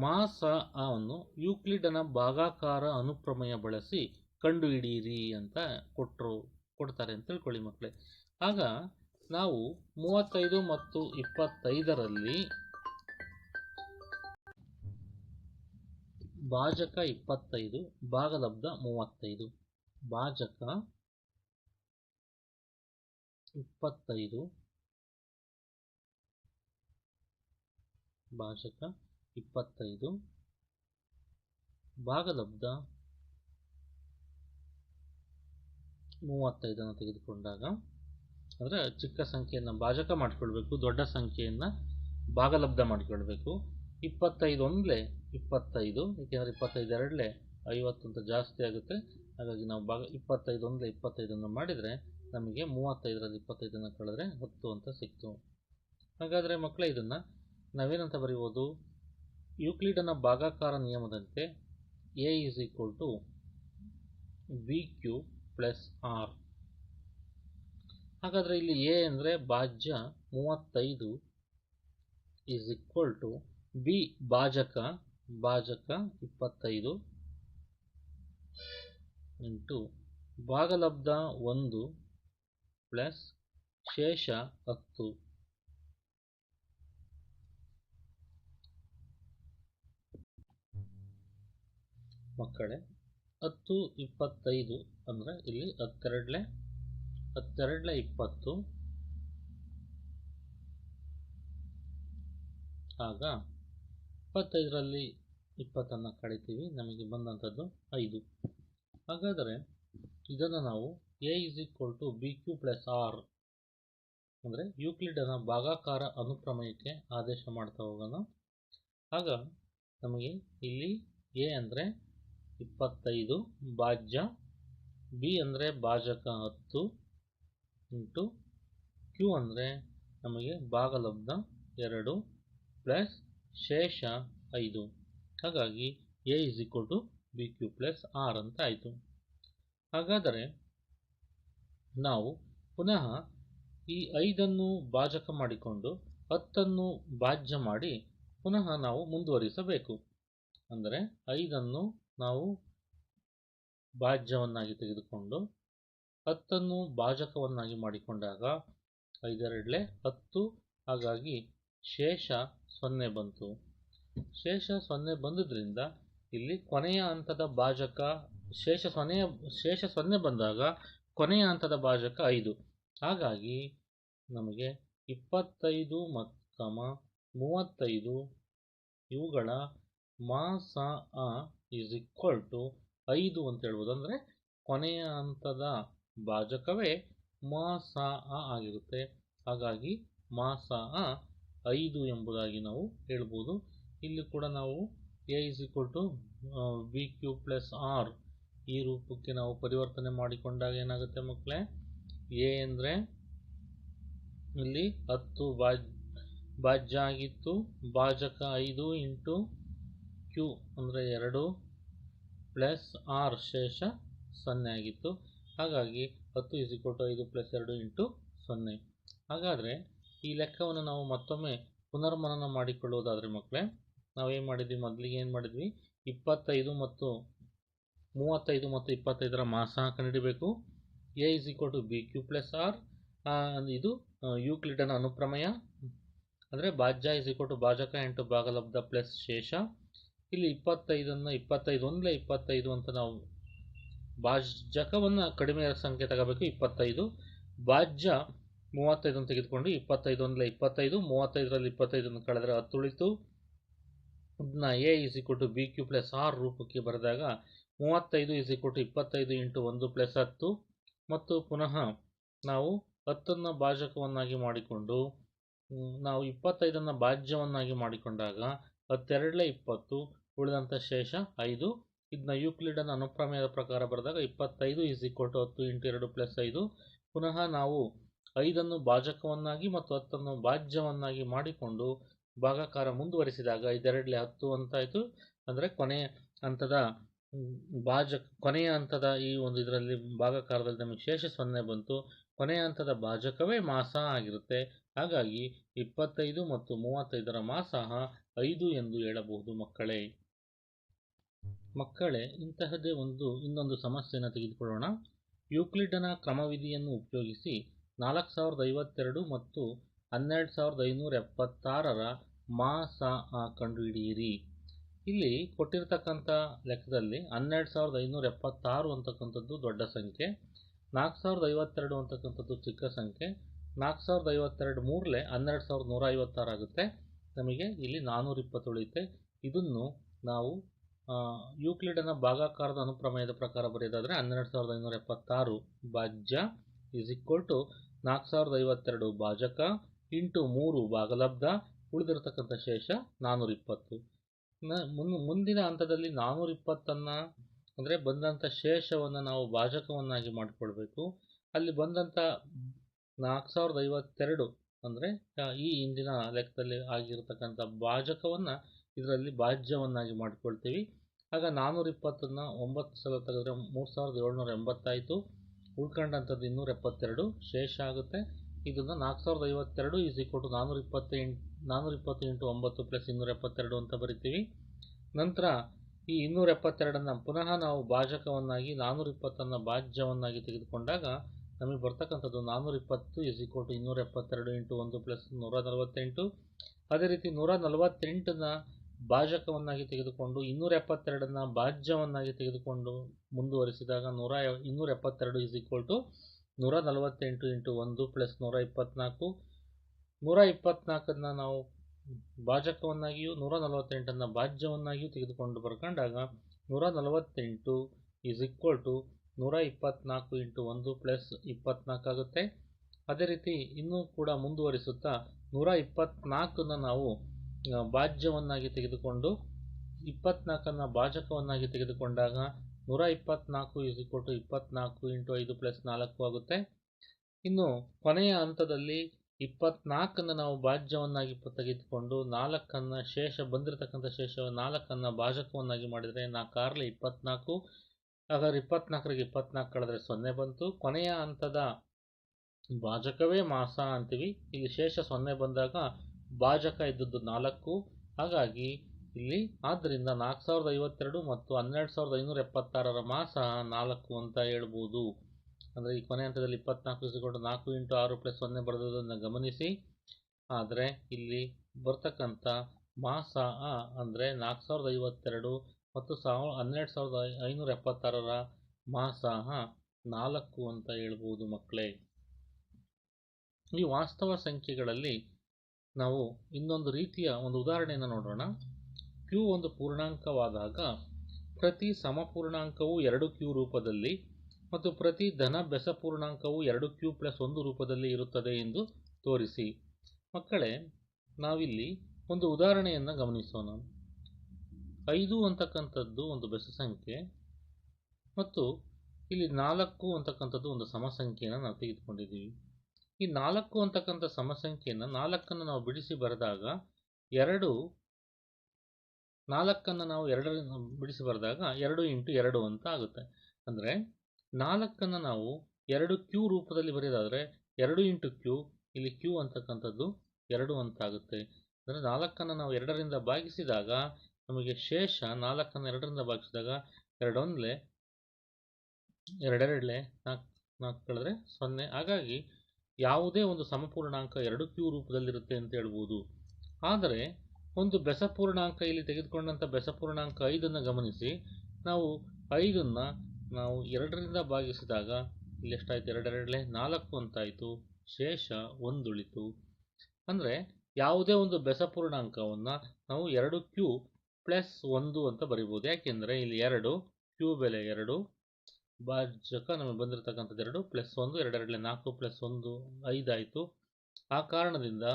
ಮಾಸ ಅನ್ನು ಯೂಕ್ಲಿಡನ ಭಾಗಾಕಾರ ಅನುಪ್ರಮೇಯ ಬಳಸಿ ಕಂಡುಹಿಡಿಯಿರಿ ಅಂತ ಕೊಟ್ಟರು ಕೊಡ್ತಾರೆ ಅಂತ ತಿಳ್ಕೊಳ್ಳಿ ಮಕ್ಕಳೇ ಆಗ ನಾವು ಮೂವತ್ತೈದು ಮತ್ತು ಇಪ್ಪತ್ತೈದರಲ್ಲಿ ಭಾಜಕ ಇಪ್ಪತ್ತೈದು, ಭಾಗಲಬ್ಧ ಮೂವತ್ತೈದು. ಭಾಜಕ ಇಪ್ಪತ್ತೈದು ಭಾಜಕ ಇಪ್ಪತ್ತೈದು. ಭಾಗಲಬ್ಧ ಮೂವತ್ತೈದನ್ನು ತೆಗೆದುಕೊಂಡಾಗ, ಅಂದರೆ ಚಿಕ್ಕ ಸಂಖ್ಯೆಯನ್ನು ಭಾಜಕ ಮಾಡಿಕೊಳ್ಬೇಕು, ದೊಡ್ಡ ಸಂಖ್ಯೆಯನ್ನು ಭಾಗಲಬ್ಧ ಮಾಡಿಕೊಳ್ಬೇಕು. ಇಪ್ಪತ್ತೈದು ಒಂದಲೇ ಇಪ್ಪತ್ತೈದು, ಏಕೆಂದರೆ ಇಪ್ಪತ್ತೈದು ಎರಡಲೇ ಐವತ್ತಂತ ಜಾಸ್ತಿ ಆಗುತ್ತೆ. ಹಾಗಾಗಿ ನಾವು ಭಾಗ ಇಪ್ಪತ್ತೈದು ಒಂದಲೇ ಇಪ್ಪತ್ತೈದನ್ನು ಮಾಡಿದರೆ ನಮಗೆ ಮೂವತ್ತೈದರಲ್ಲಿ ಇಪ್ಪತ್ತೈದನ್ನು ಕಳೆದ್ರೆ ಹತ್ತು ಅಂತ ಸಿಕ್ತು. ಹಾಗಾದರೆ ಮಕ್ಕಳೇ ಇದನ್ನು ನಾವೇನಂತ ಬರೆಯುವುದು ಯೂಕ್ಲಿಡನ ಭಾಗಾಕಾರ ನಿಯಮದಂತೆ A is equal to B Q plus R ಹಾಗಾದರೆ ಇಲ್ಲಿ ಎ ಅಂದರೆ ಭಾಜ್ಯ ಮೂವತ್ತೈದು ಈಸ್ ಈಕ್ವಲ್ ಟು ಬಿ ಭಾಜಕ ಭಾಜಕ ಇಪ್ಪತ್ತೈದು ಇಂಟು ಭಾಗಲಬ್ಧ ಒಂದು ಪ್ಲಸ್ ಶೇಷ ಹತ್ತು. ಮಕ್ಕಳೇ, ಹತ್ತು ಇಪ್ಪತ್ತೈದು ಅಂದರೆ ಇಲ್ಲಿ ಹತ್ತೆರಡಲೆ ಹತ್ತೆರಡಲೆ ಇಪ್ಪತ್ತು. ಆಗ ಇಪ್ಪತ್ತೈದರಲ್ಲಿ ಇಪ್ಪತ್ತನ್ನು ಕಳಿತೀವಿ, ನಮಗೆ ಬಂದಂಥದ್ದು ಐದು. ಹಾಗಾದರೆ ಇದನ್ನು ನಾವು A is equal to B Q plus R ಅಂದರೆ ಯೂಕ್ಲಿಡನ ಭಾಗಾಕಾರ ಅನುಕ್ರಮಯಕ್ಕೆ ಆದೇಶ ಮಾಡ್ತಾ ಹೋಗೋಣ. ಆಗ ನಮಗೆ ಇಲ್ಲಿ ಎ ಅಂದರೆ ಇಪ್ಪತ್ತೈದು ಭಾಜ್ಯ ಬಿ ಅಂದರೆ ಭಾಜಕ ಹತ್ತು ಇಂಟು ಕ್ಯೂ ಅಂದರೆ ನಮಗೆ ಭಾಗಲಬ್ಧ ಎರಡು ಪ್ಲಸ್ ಶೇಷ ಐದು. ಹಾಗಾಗಿ A is equal to B Q plus R ಅಂತ ಆಯಿತು. ಹಾಗಾದರೆ ನಾವು ಪುನಃ ಈ ಐದನ್ನು ಭಾಜಕ ಮಾಡಿಕೊಂಡು ಹತ್ತನ್ನು ಭಾಜ್ಯ ಮಾಡಿ ಪುನಃ ನಾವು ಮುಂದುವರಿಸಬೇಕು. ಅಂದರೆ ಐದನ್ನು ನಾವು ಭಾಜ್ಯವನ್ನಾಗಿ ತೆಗೆದುಕೊಂಡು ಹತ್ತನ್ನು ಭಾಜಕವನ್ನಾಗಿ ಮಾಡಿಕೊಂಡಾಗ ಐದೆರಡಲೆ ಹತ್ತು, ಹಾಗಾಗಿ ಶೇಷ ಸೊನ್ನೆ ಬಂತು. ಶೇಷ ಸೊನ್ನೆ ಬಂದುದರಿಂದ ಇಲ್ಲಿ ಕೊನೆಯ ಹಂತದ ಭಾಜಕ ಶೇಷ ಸೊನ್ನೆಯ ಶೇಷ ಸೊನ್ನೆ ಬಂದಾಗ ಕೊನೆಯ ಹಂತದ ಭಾಜಕ ಐದು. ಹಾಗಾಗಿ ನಮಗೆ ಇಪ್ಪತ್ತೈದು ಮಕ್ಕಮ ಮೂವತ್ತೈದು ಇವುಗಳ ಮಾಸ ಈಸ್ ಈಕ್ವಲ್ ಟು ಐದು ಅಂತ ಹೇಳ್ಬೋದು. ಅಂದರೆ ಕೊನೆಯ ಹಂತದ ಭಾಜಕವೇ ಮಾಸ ಆಗಿರುತ್ತೆ. ಹಾಗಾಗಿ ಮಾಸ ಐದು ಎಂಬುದಾಗಿ ನಾವು ಹೇಳ್ಬೋದು. ಇಲ್ಲಿ ಕೂಡ ನಾವು A is equal to B Q plus R ಈ ರೂಪಕ್ಕೆ ನಾವು ಪರಿವರ್ತನೆ ಮಾಡಿಕೊಂಡಾಗ ಏನಾಗುತ್ತೆ ಮಕ್ಕಳೇ ಎ ಅಂದರೆ ಇಲ್ಲಿ ಹತ್ತು ಬಾಜ್ ಬಾಜ್ಯ ಆಗಿತ್ತು. ಭಾಜಕ ಐದು ಇಂಟು ಕ್ಯೂ ಅಂದರೆ ಎರಡು. ಪ್ಲಸ್ ಆರ್ ಶೇಷ ಸೊನ್ನೆ ಆಗಿತ್ತು. ಹಾಗಾಗಿ ಹತ್ತು ಇಸ್ ಈಕ್ವಲ್ ಟು ಐದು ಪ್ಲಸ್ ಎರಡು ಇಂಟು ಸೊನ್ನೆ. ಹಾಗಾದರೆ ಈ ಲೆಕ್ಕವನ್ನು ನಾವು ಮತ್ತೊಮ್ಮೆ ಪುನರ್ಮನನ ಮಾಡಿಕೊಳ್ಳುವುದಾದರೆ ಮಕ್ಕಳೇ ನಾವೇನು ಮಾಡಿದ್ವಿ? ಮೊದಲಿಗೆ ಏನು ಮಾಡಿದ್ವಿ? ಇಪ್ಪತ್ತೈದು ಮತ್ತು ಮೂವತ್ತೈದು ಮತ್ತು ಇಪ್ಪತ್ತೈದರ ಮಾಸ ಕಂಡುಹಿಡಿಬೇಕು A is equal to B Q plus R ಇದು ಯೂಕ್ಲಿಡನ ಅನುಪ್ರಮೇಯ. ಅಂದರೆ ಭಾಜ್ಯ ಇಸ್ ಈಕ್ವಲ್ ಟು ಭಾಜಕ ಇಂಟು ಭಾಗಲಬ್ಧ ಪ್ಲಸ್ ಶೇಷ. ಇಲ್ಲಿ ಇಪ್ಪತ್ತೈದನ್ನು ಇಪ್ಪತ್ತೈದು, ಒಂದಲೇ ಇಪ್ಪತ್ತೈದು ಅಂತ ನಾವು ಭಾಜಕವನ್ನು ಕಡಿಮೆ ಸಂಖ್ಯೆ ತಗೋಬೇಕು, ಇಪ್ಪತ್ತೈದು. ಭಾಜ್ಯ ಮೂವತ್ತೈದನ್ನು ತೆಗೆದುಕೊಂಡು ಇಪ್ಪತ್ತೈದು, ಒಂದಲೇ ಇಪ್ಪತ್ತೈದು, ಮೂವತ್ತೈದರಲ್ಲಿ ಇಪ್ಪತ್ತೈದನ್ನು ಕಳೆದರೆ ಹತ್ತು ಉಳಿತು. ಇದನ್ನ A is equal to B Q plus R ರೂಪಕ್ಕೆ ಬರೆದಾಗ ಮೂವತ್ತೈದು ಇಸ್ ಈಕ್ವಲ್ ಟು ಇಪ್ಪತ್ತೈದು ಇಂಟು ಒಂದು ಪ್ಲಸ್ ಹತ್ತು. ಮತ್ತು ಪುನಃ ನಾವು ಹತ್ತನ್ನು ಭಾಜಕವನ್ನಾಗಿ ಮಾಡಿಕೊಂಡು ನಾವು ಇಪ್ಪತ್ತೈದನ್ನು ಭಾಜ್ಯವನ್ನಾಗಿ ಮಾಡಿಕೊಂಡಾಗ ಹತ್ತೆರಡಲೇ ಇಪ್ಪತ್ತು ಉಳಿದಂಥ ಶೇಷ ಐದು. ಇದನ್ನ ಯೂಕ್ಲಿಡನ್ ಅನುಪ್ರಮೇಯದ ಪ್ರಕಾರ ಬರೆದಾಗ ಇಪ್ಪತ್ತೈದು ಇಸ್ ಈಕ್ವಲ್ ಟು ಹತ್ತು ಇಂಟು ಎರಡು ಪ್ಲಸ್ ಐದು. ಪುನಃ ನಾವು ಐದನ್ನು ಭಾಜಕವನ್ನಾಗಿ ಮತ್ತು ಹತ್ತನ್ನು ಭಾಜ್ಯವನ್ನಾಗಿ ಮಾಡಿಕೊಂಡು ಭಾಗಾಕಾರ ಮುಂದುವರಿಸಿದಾಗ ಇದೆರಡಲೇ ಹತ್ತು ಅಂತಾಯಿತು. ಅಂದರೆ ಕೊನೆಯ ಹಂತದ ಭಾಜ ಕೊನೆಯ ಹಂತದ ಈ ಒಂದು ಇದರಲ್ಲಿ ಭಾಗಾಕಾರದಲ್ಲಿ ನಮಗೆ ಶೇಷ ಸೊನ್ನೆ ಬಂತು. ಕೊನೆಯ ಹಂತದ ಭಾಜಕವೇ ಮಾಸ ಆಗಿರುತ್ತೆ. ಹಾಗಾಗಿ ಇಪ್ಪತ್ತೈದು ಮತ್ತು ಮೂವತ್ತೈದರ ಮಾಸ ಐದು ಎಂದು ಹೇಳಬಹುದು ಮಕ್ಕಳೇ. ಮಕ್ಕಳೇ ಇಂತಹದೇ ಒಂದು, ಇನ್ನೊಂದು ಸಮಸ್ಯೆಯನ್ನು ತೆಗೆದುಕೊಳ್ಳೋಣ. ಯೂಕ್ಲಿಡನ ಕ್ರಮವಿಧಿಯನ್ನು ಉಪಯೋಗಿಸಿ ನಾಲ್ಕು ಸಾವಿರದ ಐವತ್ತೆರಡು ಮತ್ತು ಹನ್ನೆರಡು ಸಾವಿರದ ಐನೂರ ಎಪ್ಪತ್ತಾರರ ಮಾಸ ಕಂಡುಹಿಡಿಯಿರಿ. ಇಲ್ಲಿ ಕೊಟ್ಟಿರತಕ್ಕಂಥ ಲೆಕ್ಕದಲ್ಲಿ ಹನ್ನೆರಡು ಸಾವಿರದ ಐನೂರ ಎಪ್ಪತ್ತಾರು ಅಂತಕ್ಕಂಥದ್ದು ದೊಡ್ಡ ಸಂಖ್ಯೆ, ನಾಲ್ಕು ಸಾವಿರದ ಐವತ್ತೆರಡು ಅಂತಕ್ಕಂಥದ್ದು ಚಿಕ್ಕ ಸಂಖ್ಯೆ, ನಾಲ್ಕು ಸಾವಿರದ ಐವತ್ತೆರಡು ಮೂರಲೆ ಹನ್ನೆರಡು ಸಾವಿರದ ನೂರ ಐವತ್ತಾರು ಆಗುತ್ತೆ. ನಮಗೆ ಇಲ್ಲಿ ನಾನ್ನೂರ ಇಪ್ಪತ್ತು ಉಳಿಯುತ್ತೆ ಇದನ್ನು ನಾವು ಯೂಕ್ಲಿಡನ ಭಾಗಾಕಾರದ ಅನುಪ್ರಮೇಯದ ಪ್ರಕಾರ ಬರೆಯೋದಾದರೆ ಹನ್ನೆರಡು ಸಾವಿರದ ಐನೂರ ಎಪ್ಪತ್ತಾರು ಭಾಜ್ಯ ಈಸ್ ಈಕ್ವಲ್ ಟು ನಾಲ್ಕು ಸಾವಿರದ ಐವತ್ತೆರಡು ಭಾಜಕ ಇಂಟು ಮೂರು ಭಾಗಲಬ್ಧ ಉಳಿದಿರತಕ್ಕಂಥ ಶೇಷ ನಾನ್ನೂರ ಇಪ್ಪತ್ತು. ಮುಂದಿನ ಹಂತದಲ್ಲಿ ನಾನ್ನೂರ ಇಪ್ಪತ್ತನ್ನು ಅಂದರೆ ಬಂದಂಥ ಶೇಷವನ್ನು ನಾವು ಭಾಜಕವನ್ನಾಗಿ ಮಾಡಿಕೊಳ್ಬೇಕು. ಅಲ್ಲಿ ಬಂದಂಥ ನಾಲ್ಕು ಸಾವಿರದ ಐವತ್ತೆರಡು ಅಂದರೆ ಈ ಹಿಂದಿನ ಲೆಕ್ಕದಲ್ಲಿ ಆಗಿರತಕ್ಕಂಥ ಭಾಜಕವನ್ನು ಇದರಲ್ಲಿ ಭಾಜ್ಯವನ್ನಾಗಿ ಮಾಡಿಕೊಳ್ತೀವಿ. ಆಗ ನಾನ್ನೂರ ಇಪ್ಪತ್ತನ್ನು ಒಂಬತ್ತು ಸಲ ತೆಗೆದ್ರೆ ಮೂರು ಸಾವಿರದ ಏಳ್ನೂರ ಎಂಬತ್ತಾಯಿತು. ಉಳ್ಕೊಂಡಂಥದ್ದು ಇನ್ನೂರ ಎಪ್ಪತ್ತೆರಡು. ಶೇಷ ಆಗುತ್ತೆ. ಇದನ್ನು ನಾಲ್ಕು ಸಾವಿರದ ಐವತ್ತೆರಡು ಈಸ್ ಈಕ್ವಲ್ ಟು ನಾನ್ನೂರ ಇಪ್ಪತ್ತು ಇಂಟು ನಾನ್ನೂರ ಇಪ್ಪತ್ತು ಇಂಟು ಒಂಬತ್ತು ಪ್ಲಸ್ ಇನ್ನೂರ ಎಪ್ಪತ್ತೆರಡು ಅಂತ ಬರಿತೀವಿ. ನಂತರ ಈ ಇನ್ನೂರ ಎಪ್ಪತ್ತೆರಡನ್ನು ಪುನಃ ನಾವು ಭಾಜಕವನ್ನಾಗಿ ನಾನ್ನೂರ ಇಪ್ಪತ್ತನ್ನು ಭಾಜ್ಯವನ್ನಾಗಿ ತೆಗೆದುಕೊಂಡಾಗ ನಮಗೆ ಬರ್ತಕ್ಕಂಥದ್ದು ನಾನ್ನೂರ ಇಪ್ಪತ್ತು ಇಸ್ ಈಕ್ವಲ್ ಟು ಇನ್ನೂರ ಎಪ್ಪತ್ತೆರಡು ಇಂಟು ಒಂದು ಪ್ಲಸ್ ನೂರ ನಲವತ್ತೆಂಟು. ಅದೇ ರೀತಿ ನೂರ ನಲವತ್ತೆಂಟನ್ನ ಭಾಜಕವನ್ನಾಗಿ ತೆಗೆದುಕೊಂಡು ಇನ್ನೂರ ಎಪ್ಪತ್ತೆರಡನ್ನು ಭಾಜ್ಯವನ್ನಾಗಿ ತೆಗೆದುಕೊಂಡು ಮುಂದುವರಿಸಿದಾಗ ನೂರ ಇನ್ನೂರ ಎಪ್ಪತ್ತೆರಡು ಇಸ್ ಈಕ್ವಲ್ ಟು ನೂರ ನಲವತ್ತೆಂಟು ಇಂಟು ಒಂದು ಪ್ಲಸ್ ನೂರ ಇಪ್ಪತ್ತ್ನಾಲ್ಕು ನೂರ ಇಪ್ಪತ್ತ್ನಾಲ್ಕನ್ನು ನಾವು ಭಾಜಕವನ್ನಾಗಿಯೂ ನೂರ ನಲವತ್ತೆಂಟನ್ನು ಭಾಜ್ಯವನ್ನಾಗಿಯೂ ತೆಗೆದುಕೊಂಡು ಬರ್ಕೊಂಡಾಗ ನೂರ ನಲವತ್ತೆಂಟು ಈಸ್ ಈಕ್ವಲ್ ಟು ನೂರ ಇಪ್ಪತ್ತ್ನಾಲ್ಕು ಇಂಟು ಒಂದು ಪ್ಲಸ್ ಇಪ್ಪತ್ತ್ನಾಲ್ಕು ಆಗುತ್ತೆ. ಅದೇ ರೀತಿ ಇನ್ನೂ ಕೂಡ ಮುಂದುವರಿಸುತ್ತಾ ನೂರ ಇಪ್ಪತ್ತ್ನಾಲ್ಕನ್ನು ನಾವು ಭಾಜ್ಯವನ್ನಾಗಿ ತೆಗೆದುಕೊಂಡು ಇಪ್ಪತ್ನಾಲ್ಕನ್ನು ಭಾಜಕವನ್ನಾಗಿ ತೆಗೆದುಕೊಂಡಾಗ ನೂರ ಇಪ್ಪತ್ನಾಲ್ಕು ಇಸ್ ಈಕ್ವಲ್ ಟು ಇಪ್ಪತ್ತ್ನಾಲ್ಕು ಇಂಟು ಐದು ಪ್ಲಸ್ ನಾಲ್ಕು ಆಗುತ್ತೆ. ಇನ್ನು ಕೊನೆಯ ಹಂತದಲ್ಲಿ ಇಪ್ಪತ್ನಾಲ್ಕನ್ನು ನಾವು ಭಾಜ್ಯವನ್ನಾಗಿ ತೆಗೆದುಕೊಂಡು ನಾಲ್ಕನ್ನು ಶೇಷ, ಬಂದಿರತಕ್ಕಂಥ ಶೇಷ ನಾಲ್ಕನ್ನು ಭಾಜಕವನ್ನಾಗಿ ಮಾಡಿದರೆ ನಾಲ್ಕಾರಲೆ ಇಪ್ಪತ್ನಾಲ್ಕು. ಹಾಗಾದ್ರೆ ಇಪ್ಪತ್ನಾಲ್ಕರಿಗೆ ಇಪ್ಪತ್ನಾಲ್ಕು ಕಳೆದ್ರೆ ಸೊನ್ನೆ ಬಂತು. ಕೊನೆಯ ಹಂತದ ಭಾಜಕವೇ ಮಾಸ ಅಂತೀವಿ. ಇಲ್ಲಿ ಶೇಷ ಸೊನ್ನೆ ಬಂದಾಗ ಭಾಜಕ ಇದ್ದದ್ದು ನಾಲ್ಕು. ಹಾಗಾಗಿ ಇಲ್ಲಿ ಆದ್ದರಿಂದ ನಾಲ್ಕು ಸಾವಿರದ ಐವತ್ತೆರಡು ಮತ್ತು ಹನ್ನೆರಡು ಸಾವಿರದ ಐನೂರ ಎಪ್ಪತ್ತಾರರ ಮಾಸ ನಾಲ್ಕು ಅಂತ ಹೇಳ್ಬೋದು. ಅಂದರೆ ಈ ಕೊನೆ ಹಂತದಲ್ಲಿ ಇಪ್ಪತ್ನಾಲ್ಕು ಸಿಗೊಂಡು ನಾಲ್ಕು ಇಂಟು ಆರು ಪ್ಲಸ್ ಸೊನ್ನೆ ಬರೆದದನ್ನು ಗಮನಿಸಿ. ಆದರೆ ಇಲ್ಲಿ ಬರ್ತಕ್ಕಂಥ ಮಾಸ ಅಂದರೆ ನಾಲ್ಕು ಸಾವಿರದ ಐವತ್ತೆರಡು ಮತ್ತು ಸಾವ ಹನ್ನೆರಡು ಸಾವಿರದ ಐನೂರ ಎಪ್ಪತ್ತಾರರ ಮಾಸ ನಾಲ್ಕು ಅಂತ ಹೇಳ್ಬೋದು ಮಕ್ಕಳೇ. ಈ ವಾಸ್ತವ ಸಂಖ್ಯೆಗಳಲ್ಲಿ ನಾವು ಇನ್ನೊಂದು ರೀತಿಯ ಒಂದು ಉದಾಹರಣೆಯನ್ನು ನೋಡೋಣ. ಕ್ಯೂ ಒಂದು ಪೂರ್ಣಾಂಕವಾದಾಗ ಪ್ರತಿ ಸಮಪೂರ್ಣಾಂಕವು ಎರಡು ಕ್ಯೂ ರೂಪದಲ್ಲಿ ಮತ್ತು ಪ್ರತಿ ಧನ ಬೆಸ ಪೂರ್ಣಾಂಕವು ಎರಡು ಕ್ಯೂ ಪ್ಲಸ್ ಒಂದು ರೂಪದಲ್ಲಿ ಇರುತ್ತದೆ ಎಂದು ತೋರಿಸಿ. ಮಕ್ಕಳೇ, ನಾವಿಲ್ಲಿ ಒಂದು ಉದಾಹರಣೆಯನ್ನು ಗಮನಿಸೋಣ. ಐದು ಅಂತಕ್ಕಂಥದ್ದು ಒಂದು ಬೆಸ ಸಂಖ್ಯೆ ಮತ್ತು ಇಲ್ಲಿ ನಾಲ್ಕು ಅಂತಕ್ಕಂಥದ್ದು ಒಂದು ಸಮಸಂಖ್ಯೆಯನ್ನು ನಾವು ತೆಗೆದುಕೊಂಡಿದ್ದೀವಿ. ಈ ನಾಲ್ಕು ಅಂತಕ್ಕಂಥ ಸಮಸಂಖ್ಯೆಯನ್ನು ನಾಲ್ಕನ್ನು ನಾವು ಬಿಡಿಸಿ ಬರೆದಾಗ ಎರಡು, ನಾಲ್ಕನ್ನು ನಾವು ಎರಡರಿಂದ ಬಿಡಿಸಿ ಬರೆದಾಗ ಎರಡು ಇಂಟು ಎರಡು ಅಂತ ಆಗುತ್ತೆ. ಅಂದರೆ ನಾಲ್ಕನ್ನು ನಾವು ಎರಡು ಕ್ಯೂ ರೂಪದಲ್ಲಿ ಬರೆಯೋದಾದರೆ ಎರಡು ಇಂಟು ಕ್ಯೂ, ಇಲ್ಲಿ ಕ್ಯೂ ಅಂತಕ್ಕಂಥದ್ದು ಎರಡು ಅಂತ ಆಗುತ್ತೆ. ಅಂದರೆ ನಾಲ್ಕನ್ನು ನಾವು ಎರಡರಿಂದ ಭಾಗಿಸಿದಾಗ ನಮಗೆ ಶೇಷ ನಾಲ್ಕನ್ನು ಎರಡರಿಂದ ಭಾಗಿಸಿದಾಗ ಎರಡೊಂದಲೆ, ಎರಡೆರಡಲೆ ನಾಲ್ಕು ನಾಲ್ಕು ಕಳೆದ್ರೆ ಸೊನ್ನೆ. ಹಾಗಾಗಿ ಯಾವುದೇ ಒಂದು ಸಮಪೂರ್ಣಾಂಕ ಎರಡು ಕ್ಯೂ ರೂಪದಲ್ಲಿರುತ್ತೆ ಅಂತ ಹೇಳ್ಬೋದು. ಆದರೆ, ಒಂದು ಬೆಸಪೂರ್ಣಾಂಕ ಇಲ್ಲಿ ತೆಗೆದುಕೊಂಡಂಥ ಬೆಸಪೂರ್ಣಾಂಕ ಐದನ್ನು ಗಮನಿಸಿ. ನಾವು ಐದನ್ನು ನಾವು ಎರಡರಿಂದ ಭಾಗಿಸಿದಾಗ ಇಲ್ಲಿ ಎಷ್ಟಾಯಿತು? ಎರಡೆರಡಲೆ ನಾಲ್ಕು ಅಂತಾಯಿತು. ಶೇಷ ಒಂದುಳಿತು. ಅಂದರೆ ಯಾವುದೇ ಒಂದು ಬೆಸಪೂರ್ಣಾಂಕವನ್ನು ನಾವು ಎರಡು ಕ್ಯೂ ಪ್ಲಸ್ ಒಂದು ಅಂತ ಬರಿಬೋದು. ಯಾಕೆಂದರೆ ಇಲ್ಲಿ ಎರಡು ಕ್ಯೂ ಬೆಲೆ ಎರಡು ಭಾಜಕ ನಮಗೆ ಬಂದಿರತಕ್ಕಂಥದ್ದು ಎರಡು ಪ್ಲಸ್ ಒಂದು ಎರಡೆರಡಲೆ ನಾಲ್ಕು ಪ್ಲಸ್ ಒಂದು ಐದಾಯಿತು ಆ ಕಾರಣದಿಂದ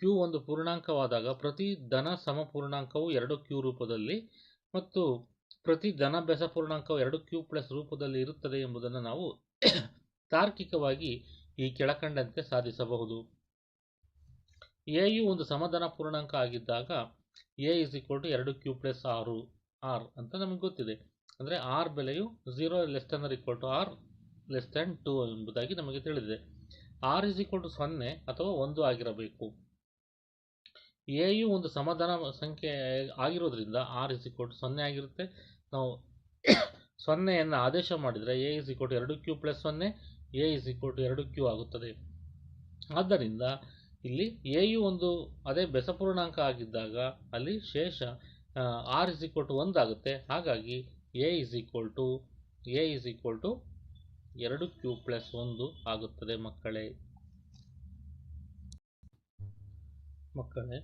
ಕ್ಯೂ ಒಂದು ಪೂರ್ಣಾಂಕವಾದಾಗ ಪ್ರತಿ ಧನ ಸಮಪೂರ್ಣಾಂಕವು ಎರಡು ಕ್ಯೂ ರೂಪದಲ್ಲಿ ಮತ್ತು ಪ್ರತಿ ಧನ ಬೆಸ ಪೂರ್ಣಾಂಕವು ಎರಡು ಕ್ಯೂ ಪ್ಲಸ್ ರೂಪದಲ್ಲಿ ಇರುತ್ತದೆ ಎಂಬುದನ್ನು ನಾವು ತಾರ್ಕಿಕವಾಗಿ ಈ ಕೆಳಕಂಡಂತೆ ಸಾಧಿಸಬಹುದು. ಯು ಒಂದು ಸಮಧನ ಪೂರ್ಣಾಂಕ ಆಗಿದ್ದಾಗ ಎ ಇಸ್ ಈಕ್ವಲ್ ಟು ಎರಡು ಕ್ಯೂ ಪ್ಲಸ್ ಆರು, ಆರ್ ಅಂತ ನಮಗೆ ಗೊತ್ತಿದೆ. ಅಂದರೆ ಆರ್ ಬೆಲೆಯು zero less than R equal to R less than two ಎಂಬುದಾಗಿ ನಮಗೆ ತಿಳಿದಿದೆ. ಆರ್ ಇಸ್ ಈಕ್ವಲ್ ಟು ಸೊನ್ನೆ ಅಥವಾ ಒಂದು ಆಗಿರಬೇಕು. ಎ ಯು ಒಂದು ಸಮಾಧಾನ ಸಂಖ್ಯೆ ಆಗಿರೋದ್ರಿಂದ ಆರ್ ಇಸ್ ಈಕ್ವಲ್ ಟು ಸೊನ್ನೆ ಆಗಿರುತ್ತೆ. ನಾವು ಸೊನ್ನೆಯನ್ನು ಆದೇಶ ಮಾಡಿದರೆ ಎ ಇಸ್ ಈಕ್ವಲ್ ಟು ಎರಡು ಕ್ಯೂ ಪ್ಲಸ್ ಸೊನ್ನೆ ಎ ಇಸ್ ಈಕ್ವಲ್ ಟು ಎರಡು ಕ್ಯೂ ಆಗುತ್ತದೆ. ಆದ್ದರಿಂದ ಇಲ್ಲಿ ಎ ಯು ಒಂದು ಅದೇ ಬೆಸಪೂರ್ಣಾಂಕ ಆಗಿದ್ದಾಗ ಅಲ್ಲಿ ಶೇಷ ಆರ್ ಇಸ್ ಈಕ್ವಲ್ ಟು ಒಂದು ಆಗುತ್ತೆ. ಹಾಗಾಗಿ A is equal to A is equal to ಎರಡು ಕ್ಯೂ ಪ್ಲಸ್ ಒಂದು ಆಗುತ್ತದೆ ಮಕ್ಕಳೇ. ಮಕ್ಕಳೇ,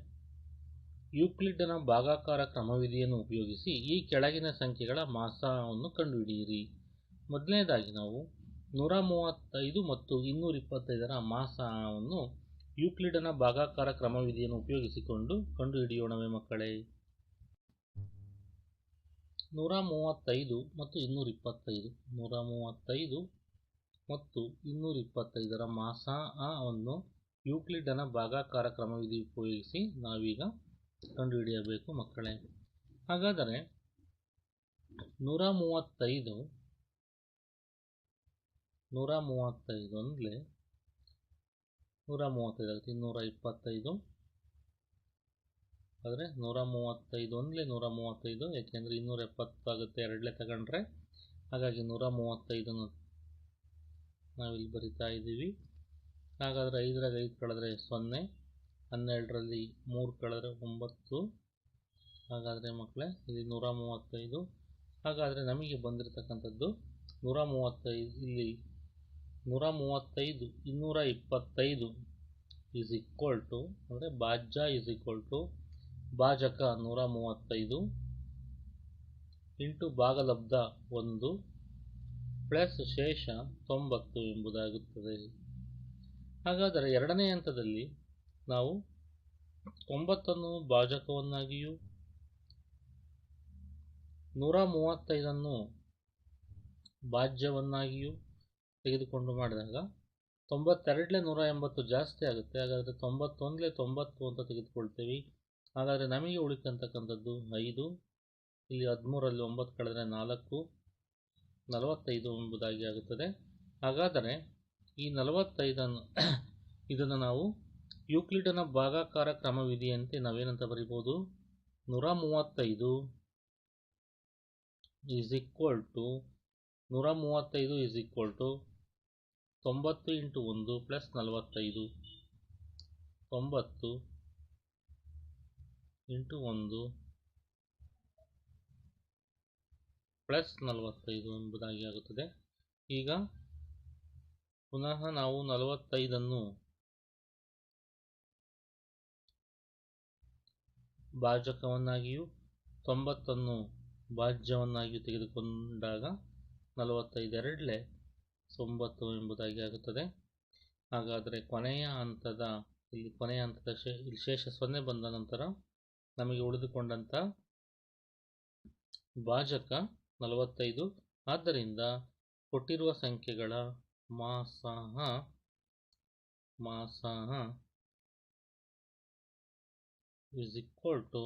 ಯೂಕ್ಲಿಡ್ನ ಭಾಗಾಕಾರ ಕ್ರಮವಿಧಿಯನ್ನು ಉಪಯೋಗಿಸಿ ಈ ಕೆಳಗಿನ ಸಂಖ್ಯೆಗಳ ಮಾಸವನ್ನು ಕಂಡುಹಿಡಿಯಿರಿ. ಮೊದಲನೇದಾಗಿ ನಾವು ನೂರ ಮೂವತ್ತೈದು ಮತ್ತು ಇನ್ನೂರ ಇಪ್ಪತ್ತೈದರ ಮಾಸವನ್ನು ಯೂಕ್ಲಿಡನ ಭಾಗಾಕಾರ ಕ್ರಮವಿಧಿಯನ್ನು ಉಪಯೋಗಿಸಿಕೊಂಡು ಕಂಡುಹಿಡಿಯೋಣವೇ ಮಕ್ಕಳೇ. ನೂರ ಮೂವತ್ತೈದು ಮತ್ತು ಇನ್ನೂರ ಇಪ್ಪತ್ತೈದು ನೂರ ಮೂವತ್ತೈದು ಮತ್ತು ಇನ್ನೂರ ಇಪ್ಪತ್ತೈದರ ಮಾಸವನ್ನು ಯೂಕ್ಲಿಡನ ಭಾಗಾಕಾರ ಕ್ರಮವಿಧಿ ಉಪಯೋಗಿಸಿ ನಾವೀಗ ಕಂಡುಹಿಡಿಯಬೇಕು ಮಕ್ಕಳೇ. ಹಾಗಾದರೆ ನೂರ ಮೂವತ್ತೈದು ನೂರ ಮೂವತ್ತೈದು ಅಂದರೆ ನೂರ ಮೂವತ್ತೈದು ಆಗುತ್ತೆ ಇನ್ನೂರ ಇಪ್ಪತ್ತೈದು ಆದರೆ ನೂರ ಮೂವತ್ತೈದು ಒಂದಲೇ ನೂರ ಮೂವತ್ತೈದು ಯಾಕೆಂದರೆ ಇನ್ನೂರ ಎಪ್ಪತ್ತಾಗುತ್ತೆ ಎರಡಲೇ ತಗೊಂಡ್ರೆ. ಹಾಗಾಗಿ ನೂರ ಮೂವತ್ತೈದನ್ನು ನಾವಿಲ್ಲಿ ಬರಿತಾ ಇದ್ದೀವಿ. ಹಾಗಾದರೆ ಐದರಾಗ ಐದು ಕಳೆದ್ರೆ ಸೊನ್ನೆ, ಹನ್ನೆರಡರಲ್ಲಿ ಮೂರು ಕಳೆದ್ರೆ ಒಂಬತ್ತು. ಹಾಗಾದರೆ ಮಕ್ಕಳೇ ಇಲ್ಲಿ ನೂರ ಮೂವತ್ತೈದು ಹಾಗಾದರೆ ನಮಗೆ ಬಂದಿರತಕ್ಕಂಥದ್ದು ನೂರ ಮೂವತ್ತೈದು ಇಲ್ಲಿ ನೂರ ಮೂವತ್ತೈದು ಇನ್ನೂರ ಇಪ್ಪತ್ತೈದು ಈಸ್ ಈಕ್ವಲ್ ಟು ಅಂದರೆ ಭಾಜ್ಯ ಈಸ್ ಈಕ್ವಲ್ ಟು ಭಾಜಕ ನೂರ ಮೂವತ್ತೈದು. ಇಂಟು ಭಾಗಲಬ್ಧ ಒಂದು. ಪ್ಲಸ್ ಶೇಷ ತೊಂಬತ್ತು ಎಂಬುದಾಗುತ್ತದೆ. ಹಾಗಾದರೆ ಎರಡನೇ ಹಂತದಲ್ಲಿ ನಾವು ತೊಂಬತ್ತನ್ನು ಭಾಜಕವನ್ನಾಗಿಯೂ, ನೂರ ಮೂವತ್ತೈದನ್ನು ಭಾಜ್ಯವನ್ನಾಗಿಯೂ ತೆಗೆದುಕೊಂಡು ಮಾಡಿದಾಗ ತೊಂಬತ್ತೆರಡಲೇ ನೂರ ಎಂಬತ್ತು ಜಾಸ್ತಿ ಆಗುತ್ತೆ. ಹಾಗಾದರೆ ತೊಂಬತ್ತೊಂದಲೇ ತೊಂಬತ್ತು ಅಂತ ತೆಗೆದುಕೊಳ್ತೀವಿ. ಹಾಗಾದರೆ ನಮಗೆ ಉಳಿತಂತಕ್ಕಂಥದ್ದು ಐದು, ಇಲ್ಲಿ ಹದಿಮೂರಲ್ಲಿ ಒಂಬತ್ತು ಕಳೆದರೆ ನಾಲ್ಕು, ನಲವತ್ತೈದು ಎಂಬುದಾಗಿ ಆಗುತ್ತದೆ. ಹಾಗಾದರೆ ಈ ನಲವತ್ತೈದನ್ನು ಇದನ್ನು ನಾವು ಯುಕ್ಲಿಡನ ಭಾಗಾಕಾರ ಕ್ರಮವಿಧಿಯಂತೆ ನಾವೇನಂತ ಬರಿಬೋದು ನೂರ ಮೂವತ್ತೈದು ಈಸ್ ಈಕ್ವಲ್ ಟು ನೂರ ಮೂವತ್ತೈದು ಈಸ್ ಈಕ್ವಲ್ ಟು ತೊಂಬತ್ತು ಇಂಟು ಒಂದು ಪ್ಲಸ್ ನಲವತ್ತೈದು. ತೊಂಬತ್ತು ಇಂಟು ಒಂದು ಪ್ಲಸ್ ನಲವತ್ತೈದು ಎಂಬುದಾಗಿ ಆಗುತ್ತದೆ. ಈಗ ಪುನಃ ನಾವು ನಲವತ್ತೈದನ್ನು ಭಾಜಕವನ್ನಾಗಿಯೂ ತೊಂಬತ್ತನ್ನು ಭಾಜ್ಯವನ್ನಾಗಿಯೂ ತೆಗೆದುಕೊಂಡಾಗ ನಲವತ್ತೈದೆರಡಲೆ ತೊಂಬತ್ತು ಎಂಬುದಾಗಿ ಆಗುತ್ತದೆ. ಹಾಗಾದರೆ ಕೊನೆಯ ಹಂತದ, ಇಲ್ಲಿ ಕೊನೆಯ ಹಂತದ ಶೇ, ಇಲ್ಲಿ ಶೇಷ ಸೊನ್ನೆ ಬಂದ ನಂತರ ನಮಗೆ ಉಳಿದುಕೊಂಡಂಥ ಭಾಜಕ ನಲವತ್ತೈದು. ಆದ್ದರಿಂದ ಕೊಟ್ಟಿರುವ ಸಂಖ್ಯೆಗಳ ಮಾಸಾಹ ಮಾಸಾಹ ಇಸ್ ಈಕ್ವಲ್ ಟು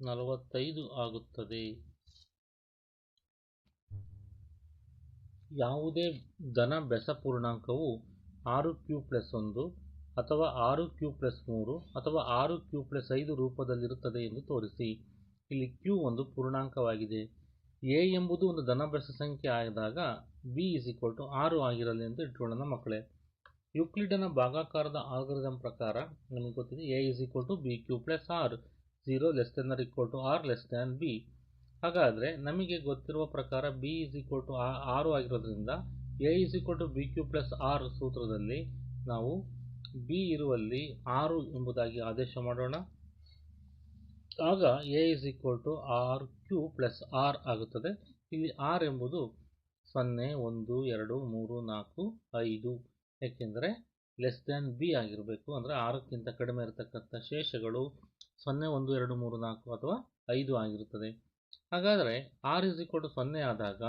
ನಲವತ್ತೈದು ಆಗುತ್ತದೆ. ಯಾವುದೇ ಧನ ಬೆಸ ಪೂರ್ಣಾಂಕವು ಆರು ಕ್ಯೂ ಪ್ಲಸ್ ಒಂದು. ಅಥವಾ ಆರು ಕ್ಯೂ ಪ್ಲಸ್ ಮೂರು ಅಥವಾ ಆರು ಕ್ಯೂ ಪ್ಲಸ್ ಐದು ರೂಪದಲ್ಲಿರುತ್ತದೆ ಎಂದು ತೋರಿಸಿ. ಇಲ್ಲಿ ಕ್ಯೂ ಒಂದು ಪೂರ್ಣಾಂಕವಾಗಿದೆ. ಎ ಎಂಬುದು ಒಂದು ಧನ ಸಂಖ್ಯೆ ಆದಾಗ ಬಿ ಇಸ್ ಈಕ್ವಲ್ ಟು ಆರು ಆಗಿರಲಿ ಎಂದು ಇಟ್ಕೊಳ್ಳೋಣ ಮಕ್ಕಳೇ. ಯುಕ್ಲಿಡನ ಭಾಗಾಕಾರದ ಆಲ್ಗರಿದಮ್ ಪ್ರಕಾರ ನಮಗೆ ಗೊತ್ತಿದೆ, A is equal to B Q plus R, zero less than R equal to R less than B. ಹಾಗಾದರೆ ನಮಗೆ ಗೊತ್ತಿರುವ ಪ್ರಕಾರ ಬಿ ಇಸ್ ಈಕ್ವಲ್ ಟು ಆರು ಆಗಿರೋದ್ರಿಂದ A is equal to B Q plus R ಸೂತ್ರದಲ್ಲಿ ನಾವು ಬಿ ಇರುವಲ್ಲಿ ಆರು ಎಂಬುದಾಗಿ ಆದೇಶ ಮಾಡೋಣ. ಆಗ A is equal to R Q plus R ಆಗುತ್ತದೆ. ಇಲ್ಲಿ ಆರ್ ಎಂಬುದು ಸೊನ್ನೆ, ಒಂದು, ಎರಡು, ಮೂರು, ನಾಲ್ಕು, ಐದು, ಏಕೆಂದರೆ ಲೆಸ್ ದ್ಯಾನ್ ಬಿ ಆಗಿರಬೇಕು. ಅಂದರೆ ಆರಕ್ಕಿಂತ ಕಡಿಮೆ ಇರತಕ್ಕಂಥ ಶೇಷಗಳು ಸೊನ್ನೆ, ಒಂದು, ಎರಡು, ಮೂರು, ನಾಲ್ಕು ಅಥವಾ ಐದು ಆಗಿರುತ್ತದೆ. ಹಾಗಾದರೆ ಆರ್ ಇಸ್ ಈಕ್ವಲ್ ಟು ಸೊನ್ನೆ ಆದಾಗ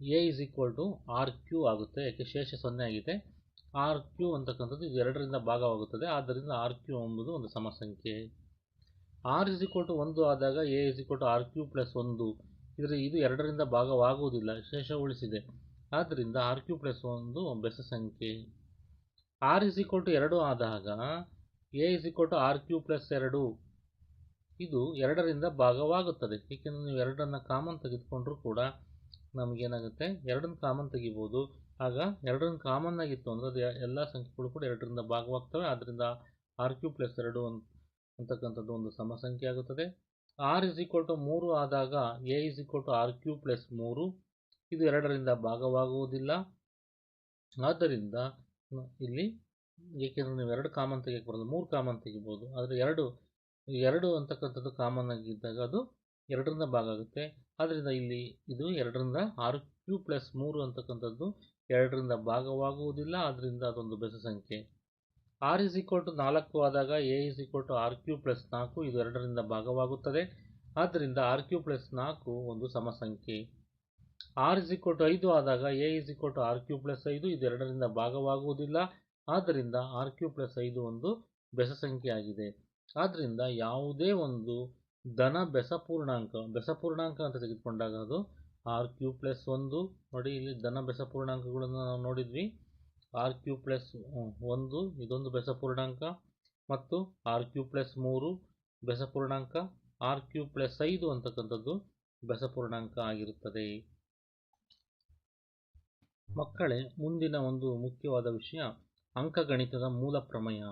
A is equal to R Q ಆಗುತ್ತೆ. ಯಾಕೆ ಶೇಷ ಸೊನ್ನೆ ಆಗಿದೆ. ಆರ್ ಕ್ಯೂ ಅಂತಕ್ಕಂಥದ್ದು ಇದು ಎರಡರಿಂದ ಭಾಗವಾಗುತ್ತದೆ. ಆದ್ದರಿಂದ ಆರ್ ಕ್ಯೂ ಎಂಬುದು ಒಂದು ಸಮಸಂಖ್ಯೆ. ಆರ್ ಇಸ್ ಇಕ್ವಲ್ ಟು ಒಂದು ಆದಾಗ A is equal to R Q plus ಒಂದು. ಇದರ ಇದು ಎರಡರಿಂದ ಭಾಗವಾಗುವುದಿಲ್ಲ ಶೇಷ ಉಳಿಸಿದೆ ಆದ್ದರಿಂದ ಆರ್ ಕ್ಯೂ ಪ್ಲಸ್ ಒಂದು ಬೆಸ ಸಂಖ್ಯೆ ಆರ್ ಇಸ್ ಇಕ್ವಲ್ ಟು ಎರಡು ಆದಾಗ A is equal to R Q plus ಎರಡು. ಇದು ಎರಡರಿಂದ ಭಾಗವಾಗುತ್ತದೆ. ಏಕೆಂದರೆ ನೀವು ಎರಡನ್ನು ಕಾಮನ್ ತೆಗೆದುಕೊಂಡ್ರೂ ಕೂಡ ನಮಗೇನಾಗುತ್ತೆ? ಎರಡನ್ನು ಕಾಮನ್ ತೆಗಿಬೋದು. ಆಗ ಎರಡನ್ನು ಕಾಮನ್ ಆಗಿತ್ತು ಅಂದರೆ ಅದು ಎಲ್ಲ ಸಂಖ್ಯೆಗಳು ಕೂಡ ಎರಡರಿಂದ ಭಾಗವಾಗ್ತವೆ. ಆದ್ದರಿಂದ ಆರ್ ಕ್ಯೂ ಪ್ಲಸ್ ಎರಡು ಅಂತಕ್ಕಂಥದ್ದು ಒಂದು ಸಮಸಂಖ್ಯೆ ಆಗುತ್ತದೆ. ಆರ್ ಇಸ್ ಈಕ್ವಲ್ ಟು ಮೂರು ಆದಾಗ A is equal to R Q plus ಮೂರು. ಇದು ಎರಡರಿಂದ ಭಾಗವಾಗುವುದಿಲ್ಲ. ಆದ್ದರಿಂದ ಇಲ್ಲಿ ಏಕೆಂದರೆ ನೀವು ಎರಡು ಕಾಮನ್ ತೆಗಿಯಕ್ಕೆ ಮೂರು ಕಾಮನ್ ತೆಗಿಬೋದು. ಆದರೆ ಎರಡು ಎರಡು ಅಂತಕ್ಕಂಥದ್ದು ಕಾಮನ್ ಆಗಿದ್ದಾಗ ಅದು ಎರಡರಿಂದ ಭಾಗ ಆಗುತ್ತೆ. ಆದ್ದರಿಂದ ಇಲ್ಲಿ ಇದು ಎರಡರಿಂದ ಆರು ಕ್ಯೂ ಪ್ಲಸ್ ಮೂರು ಅಂತಕ್ಕಂಥದ್ದು ಎರಡರಿಂದ ಭಾಗವಾಗುವುದಿಲ್ಲ ಆದ್ದರಿಂದ ಅದೊಂದು ಬೆಸ ಸಂಖ್ಯೆ. ಆರ್ ಇಸ್ ಈಕ್ವಲ್ ಟು ನಾಲ್ಕು ಆದಾಗ A is equal to R Q plus ನಾಲ್ಕು, ಇದು ಎರಡರಿಂದ ಭಾಗವಾಗುತ್ತದೆ. ಆದ್ದರಿಂದ ಆರ್ ಕ್ಯೂ ಪ್ಲಸ್ ನಾಲ್ಕು ಒಂದು ಸಮಸಂಖ್ಯೆ ಆರ್ ಇಸ್ ಈಕ್ವಲ್ ಟು ಐದು ಆದಾಗ A is equal to R Q plus ಐದು, ಇದು ಎರಡರಿಂದ ಭಾಗವಾಗುವುದಿಲ್ಲ. ಆದ್ದರಿಂದ ಆರ್ ಕ್ಯೂ ಪ್ಲಸ್ ಐದು ಒಂದು ಬೆಸ ಸಂಖ್ಯೆ ಆಗಿದೆ. ಆದ್ದರಿಂದ ಯಾವುದೇ ಒಂದು ಧನ ಬೆಸ ಪೂರ್ಣಾಂಕ ಬೆಸ ಪೂರ್ಣಾಂಕ ಅಂತ ತೆಗೆದುಕೊಂಡಾಗ ಅದು ಆರ್ ಕ್ಯೂ ಪ್ಲಸ್ ಒಂದು. ನೋಡಿ, ಇಲ್ಲಿ ಧನ ಬೆಸ ಪೂರ್ಣಾಂಕಗಳನ್ನು ನಾವು ನೋಡಿದ್ವಿ. ಆರ್ ಕ್ಯೂ ಪ್ಲಸ್ ಒಂದು, ಇದೊಂದು ಬೆಸ ಪೂರ್ಣಾಂಕ. ಮತ್ತು ಆರ್ ಕ್ಯೂ ಪ್ಲಸ್ ಮೂರು, ಬೆಸ ಪೂರ್ಣಾಂಕ. ಆರ್ ಕ್ಯೂ ಪ್ಲಸ್ ಐದು ಅಂತಕ್ಕಂಥದ್ದು ಬೆಸ ಪೂರ್ಣಾಂಕ ಆಗಿರುತ್ತದೆ. ಮಕ್ಕಳೇ, ಮುಂದಿನ ಒಂದು ಮುಖ್ಯವಾದ ವಿಷಯ, ಅಂಕಗಣಿತದ ಮೂಲ ಪ್ರಮೇಯ.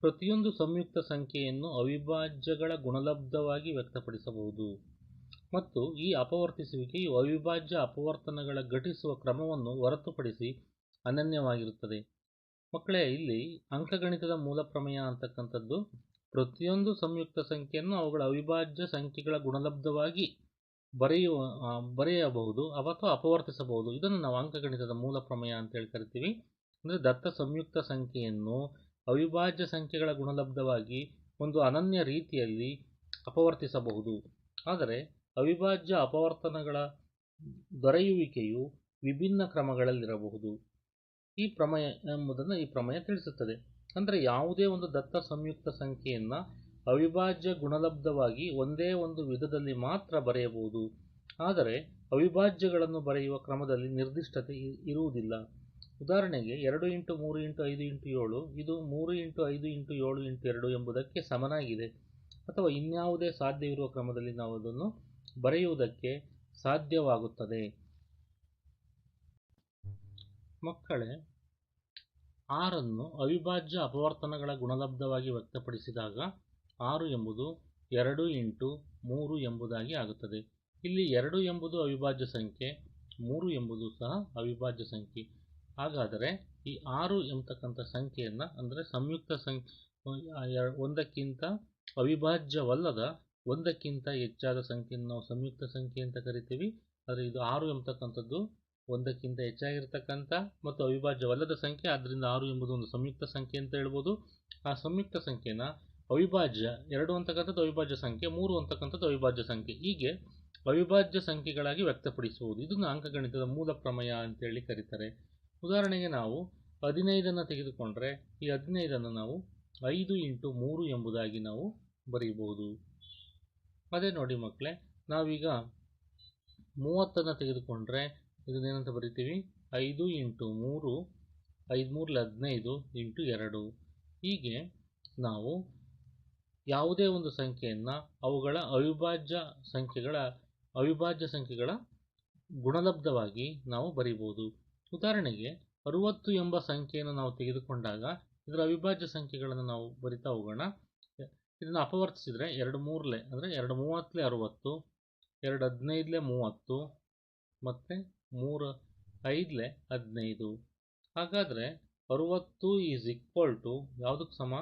ಪ್ರತಿಯೊಂದು ಸಂಯುಕ್ತ ಸಂಖ್ಯೆಯನ್ನು ಅವಿಭಾಜ್ಯಗಳ ಗುಣಲಬ್ಧವಾಗಿ ವ್ಯಕ್ತಪಡಿಸಬಹುದು. ಮತ್ತು ಈ ಅಪವರ್ತಿಸುವಿಕೆಯು ಅವಿಭಾಜ್ಯ ಅಪವರ್ತನಗಳ ಘಟಿಸುವ ಕ್ರಮವನ್ನು ಹೊರತುಪಡಿಸಿ ಅನನ್ಯವಾಗಿರುತ್ತದೆ. ಮಕ್ಕಳೇ, ಇಲ್ಲಿ ಅಂಕಗಣಿತದ ಮೂಲ ಪ್ರಮೇಯ ಅಂತಕ್ಕಂಥದ್ದು ಪ್ರತಿಯೊಂದು ಸಂಯುಕ್ತ ಸಂಖ್ಯೆಯನ್ನು ಅವುಗಳ ಅವಿಭಾಜ್ಯ ಸಂಖ್ಯೆಗಳ ಗುಣಲಬ್ಧವಾಗಿ ಬರೆಯುವ ಬರೆಯಬಹುದು ಅಥವಾ ಅಪವರ್ತಿಸಬಹುದು. ಇದನ್ನು ನಾವು ಅಂಕಗಣಿತದ ಮೂಲ ಪ್ರಮೇಯ ಅಂತೇಳಿ ಕರಿತೀವಿ. ಅಂದರೆ ದತ್ತ ಸಂಯುಕ್ತ ಸಂಖ್ಯೆಯನ್ನು ಅವಿಭಾಜ್ಯ ಸಂಖ್ಯೆಗಳ ಗುಣಲಬ್ಧವಾಗಿ ಒಂದು ಅನನ್ಯ ರೀತಿಯಲ್ಲಿ ಅಪವರ್ತಿಸಬಹುದು. ಆದರೆ ಅವಿಭಾಜ್ಯ ಅಪವರ್ತನಗಳ ದೊರೆಯುವಿಕೆಯು ವಿಭಿನ್ನ ಕ್ರಮಗಳಲ್ಲಿರಬಹುದು. ಈ ಪ್ರಮೇಯ ಎಂಬುದನ್ನು ಈ ಪ್ರಮೇಯ ತಿಳಿಸುತ್ತದೆ. ಅಂದರೆ ಯಾವುದೇ ಒಂದು ದತ್ತ ಸಂಯುಕ್ತ ಸಂಖ್ಯೆಯನ್ನು ಅವಿಭಾಜ್ಯ ಗುಣಲಬ್ಧವಾಗಿ ಒಂದೇ ಒಂದು ವಿಧದಲ್ಲಿ ಮಾತ್ರ ಬರೆಯಬಹುದು. ಆದರೆ ಅವಿಭಾಜ್ಯಗಳನ್ನು ಬರೆಯುವ ಕ್ರಮದಲ್ಲಿ ನಿರ್ದಿಷ್ಟತೆ ಇರುವುದಿಲ್ಲ. ಉದಾಹರಣೆಗೆ ಎರಡು ಇಂಟು ಮೂರು ಇಂಟು ಐದು ಇಂಟು ಏಳು, ಇದು ಮೂರು ಇಂಟು ಐದು ಇಂಟು ಏಳು ಇಂಟು ಎರಡು ಎಂಬುದಕ್ಕೆ ಸಮನಾಗಿದೆ. ಅಥವಾ ಇನ್ಯಾವುದೇ ಸಾಧ್ಯವಿರುವ ಕ್ರಮದಲ್ಲಿ ನಾವು ಅದನ್ನು ಬರೆಯುವುದಕ್ಕೆ ಸಾಧ್ಯವಾಗುತ್ತದೆ. ಮಕ್ಕಳೇ, ಆರನ್ನು ಅವಿಭಾಜ್ಯ ಅಪವರ್ತನಗಳ ಗುಣಲಬ್ಧವಾಗಿ ವ್ಯಕ್ತಪಡಿಸಿದಾಗ ಆರು ಎಂಬುದು ಎರಡು ಇಂಟು ಮೂರು ಎಂಬುದಾಗಿ ಆಗುತ್ತದೆ. ಇಲ್ಲಿ ಎರಡು ಎಂಬುದು ಅವಿಭಾಜ್ಯ ಸಂಖ್ಯೆ, ಮೂರು ಎಂಬುದು ಸಹ ಅವಿಭಾಜ್ಯ ಸಂಖ್ಯೆ. ಹಾಗಾದರೆ ಈ ಆರು ಎಂಬತಕ್ಕಂಥ ಸಂಖ್ಯೆಯನ್ನು ಅಂದರೆ ಸಂಯುಕ್ತ ಸಂಖ್ಯೆ, ಒಂದಕ್ಕಿಂತ ಅವಿಭಾಜ್ಯವಲ್ಲದ ಒಂದಕ್ಕಿಂತ ಹೆಚ್ಚಾದ ಸಂಖ್ಯೆಯನ್ನು ನಾವು ಸಂಯುಕ್ತ ಸಂಖ್ಯೆ ಅಂತ ಕರಿತೀವಿ. ಆದರೆ ಇದು ಆರು ಎಂಬತಕ್ಕಂಥದ್ದು ಒಂದಕ್ಕಿಂತ ಹೆಚ್ಚಾಗಿರ್ತಕ್ಕಂಥ ಮತ್ತು ಅವಿಭಾಜ್ಯವಲ್ಲದ ಸಂಖ್ಯೆ. ಆದ್ದರಿಂದ ಆರು ಎಂಬುದು ಒಂದು ಸಂಯುಕ್ತ ಸಂಖ್ಯೆ ಅಂತ ಹೇಳ್ಬೋದು. ಆ ಸಂಯುಕ್ತ ಸಂಖ್ಯೆನ ಅವಿಭಾಜ್ಯ ಎರಡು ಅಂತಕ್ಕಂಥದ್ದು ಅವಿಭಾಜ್ಯ ಸಂಖ್ಯೆ, ಮೂರು ಅಂತಕ್ಕಂಥದ್ದು ಅವಿಭಾಜ್ಯ ಸಂಖ್ಯೆ. ಹೀಗೆ ಅವಿಭಾಜ್ಯ ಸಂಖ್ಯೆಗಳಾಗಿ ವ್ಯಕ್ತಪಡಿಸುವುದು. ಇದನ್ನು ಅಂಕಗಣಿತದ ಮೂಲ ಪ್ರಮೇಯ ಅಂತೇಳಿ ಕರೀತಾರೆ. ಉದಾಹರಣೆಗೆ ನಾವು ಹದಿನೈದನ್ನು ತೆಗೆದುಕೊಂಡ್ರೆ ಈ ಹದಿನೈದನ್ನು ನಾವು ಐದು ಇಂಟು ಮೂರು ಎಂಬುದಾಗಿ ನಾವು ಬರೀಬಹುದು. ಅದೇ ನೋಡಿ ಮಕ್ಕಳೇ, ನಾವೀಗ ಮೂವತ್ತನ್ನು ತೆಗೆದುಕೊಂಡ್ರೆ ಇದನ್ನೇನಂತ ಬರಿತೀವಿ? ಐದು ಇಂಟು ಮೂರು ಐದು ಮೂರಲ್ಲಿ ಹದಿನೈದು ಇಂಟು ಎರಡು. ಹೀಗೆ ನಾವು ಯಾವುದೇ ಒಂದು ಸಂಖ್ಯೆಯನ್ನು ಅವುಗಳ ಅವಿಭಾಜ್ಯ ಸಂಖ್ಯೆಗಳ ಅವಿಭಾಜ್ಯ ಸಂಖ್ಯೆಗಳ ಗುಣಲಬ್ಧವಾಗಿ ನಾವು ಬರೀಬೋದು. ಉದಾಹರಣೆಗೆ ಅರುವತ್ತು ಎಂಬ ಸಂಖ್ಯೆಯನ್ನು ನಾವು ತೆಗೆದುಕೊಂಡಾಗ ಇದರ ಅವಿಭಾಜ್ಯ ಸಂಖ್ಯೆಗಳನ್ನು ನಾವು ಬರಿತಾ ಹೋಗೋಣ. ಇದನ್ನು ಅಪವರ್ತಿಸಿದರೆ ಎರಡು ಮೂರಲೆ ಅಂದರೆ ಎರಡು ಮೂವತ್ತಲೆ ಅರುವತ್ತು, ಎರಡು ಹದಿನೈದಲೆ ಮೂವತ್ತು, ಮತ್ತು ಮೂರು ಐದಲೆ ಹದಿನೈದು. ಹಾಗಾದರೆ ಅರುವತ್ತು ಈಸ್ ಈಕ್ವಲ್ ಟು ಯಾವುದಕ್ಕೆ ಸಮ?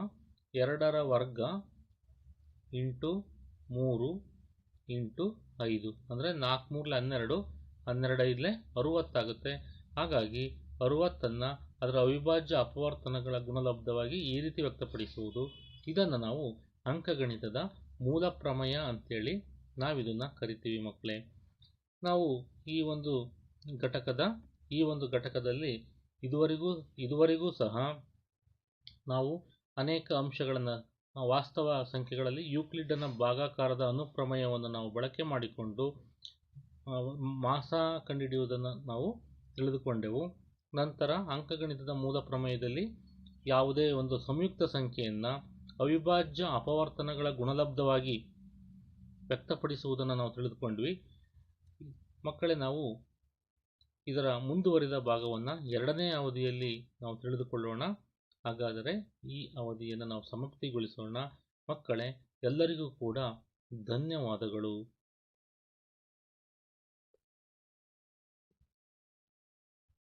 ಎರಡರ ವರ್ಗ ಇಂಟು ಮೂರು ಇಂಟು ಐದು. ಅಂದರೆ ನಾಲ್ಕು ಮೂರಲೆ ಹನ್ನೆರಡು ಹನ್ನೆರಡು ಐದಲೆ ಅರುವತ್ತಾಗುತ್ತೆ ಹಾಗಾಗಿ ಅರುವತ್ತನ್ನು ಅದರ ಅವಿಭಾಜ್ಯ ಅಪವರ್ತನಗಳ ಗುಣಲಬ್ಧವಾಗಿ ಈ ರೀತಿ ವ್ಯಕ್ತಪಡಿಸುವುದು. ಇದನ್ನು ನಾವು ಅಂಕಗಣಿತದ ಮೂಲ ಪ್ರಮೇಯ ಅಂಥೇಳಿ ನಾವಿದನ್ನು ಕರಿತೀವಿ ಮಕ್ಕಳೇ ನಾವು ಈ ಒಂದು ಘಟಕದ, ಈ ಒಂದು ಘಟಕದಲ್ಲಿ ಇದುವರೆಗೂ ಇದುವರೆಗೂ ಸಹ ನಾವು ಅನೇಕ ಅಂಶಗಳನ್ನು, ವಾಸ್ತವ ಸಂಖ್ಯೆಗಳಲ್ಲಿ ಯೂಕ್ಲಿಡ್ನ ಭಾಗಾಕಾರದ ಅನುಪ್ರಮೇಯವನ್ನು ನಾವು ಬಳಕೆ ಮಾಡಿಕೊಂಡು ಮಾಸ ಕಂಡುಹಿಡಿಯುವುದನ್ನು ನಾವು ತಿಳಿದುಕೊಂಡೆವು. ನಂತರ ಅಂಕಗಣಿತದ ಮೂಲ ಪ್ರಮೇಯದಲ್ಲಿ ಯಾವುದೇ ಒಂದು ಸಂಯುಕ್ತ ಸಂಖ್ಯೆಯನ್ನು ಅವಿಭಾಜ್ಯ ಅಪವರ್ತನಗಳ ಗುಣಲಬ್ಧವಾಗಿ ವ್ಯಕ್ತಪಡಿಸುವುದನ್ನು ನಾವು ತಿಳಿದುಕೊಂಡ್ವಿ. ಮಕ್ಕಳೇ, ನಾವು ಇದರ ಮುಂದುವರಿದ ಭಾಗವನ್ನು ಎರಡನೇ ಅವಧಿಯಲ್ಲಿ ನಾವು ತಿಳಿದುಕೊಳ್ಳೋಣ. ಹಾಗಾದರೆ ಈ ಅವಧಿಯನ್ನು ನಾವು ಸಮಾಪ್ತಿಗೊಳಿಸೋಣ. ಮಕ್ಕಳೇ, ಎಲ್ಲರಿಗೂ ಕೂಡ ಧನ್ಯವಾದಗಳು.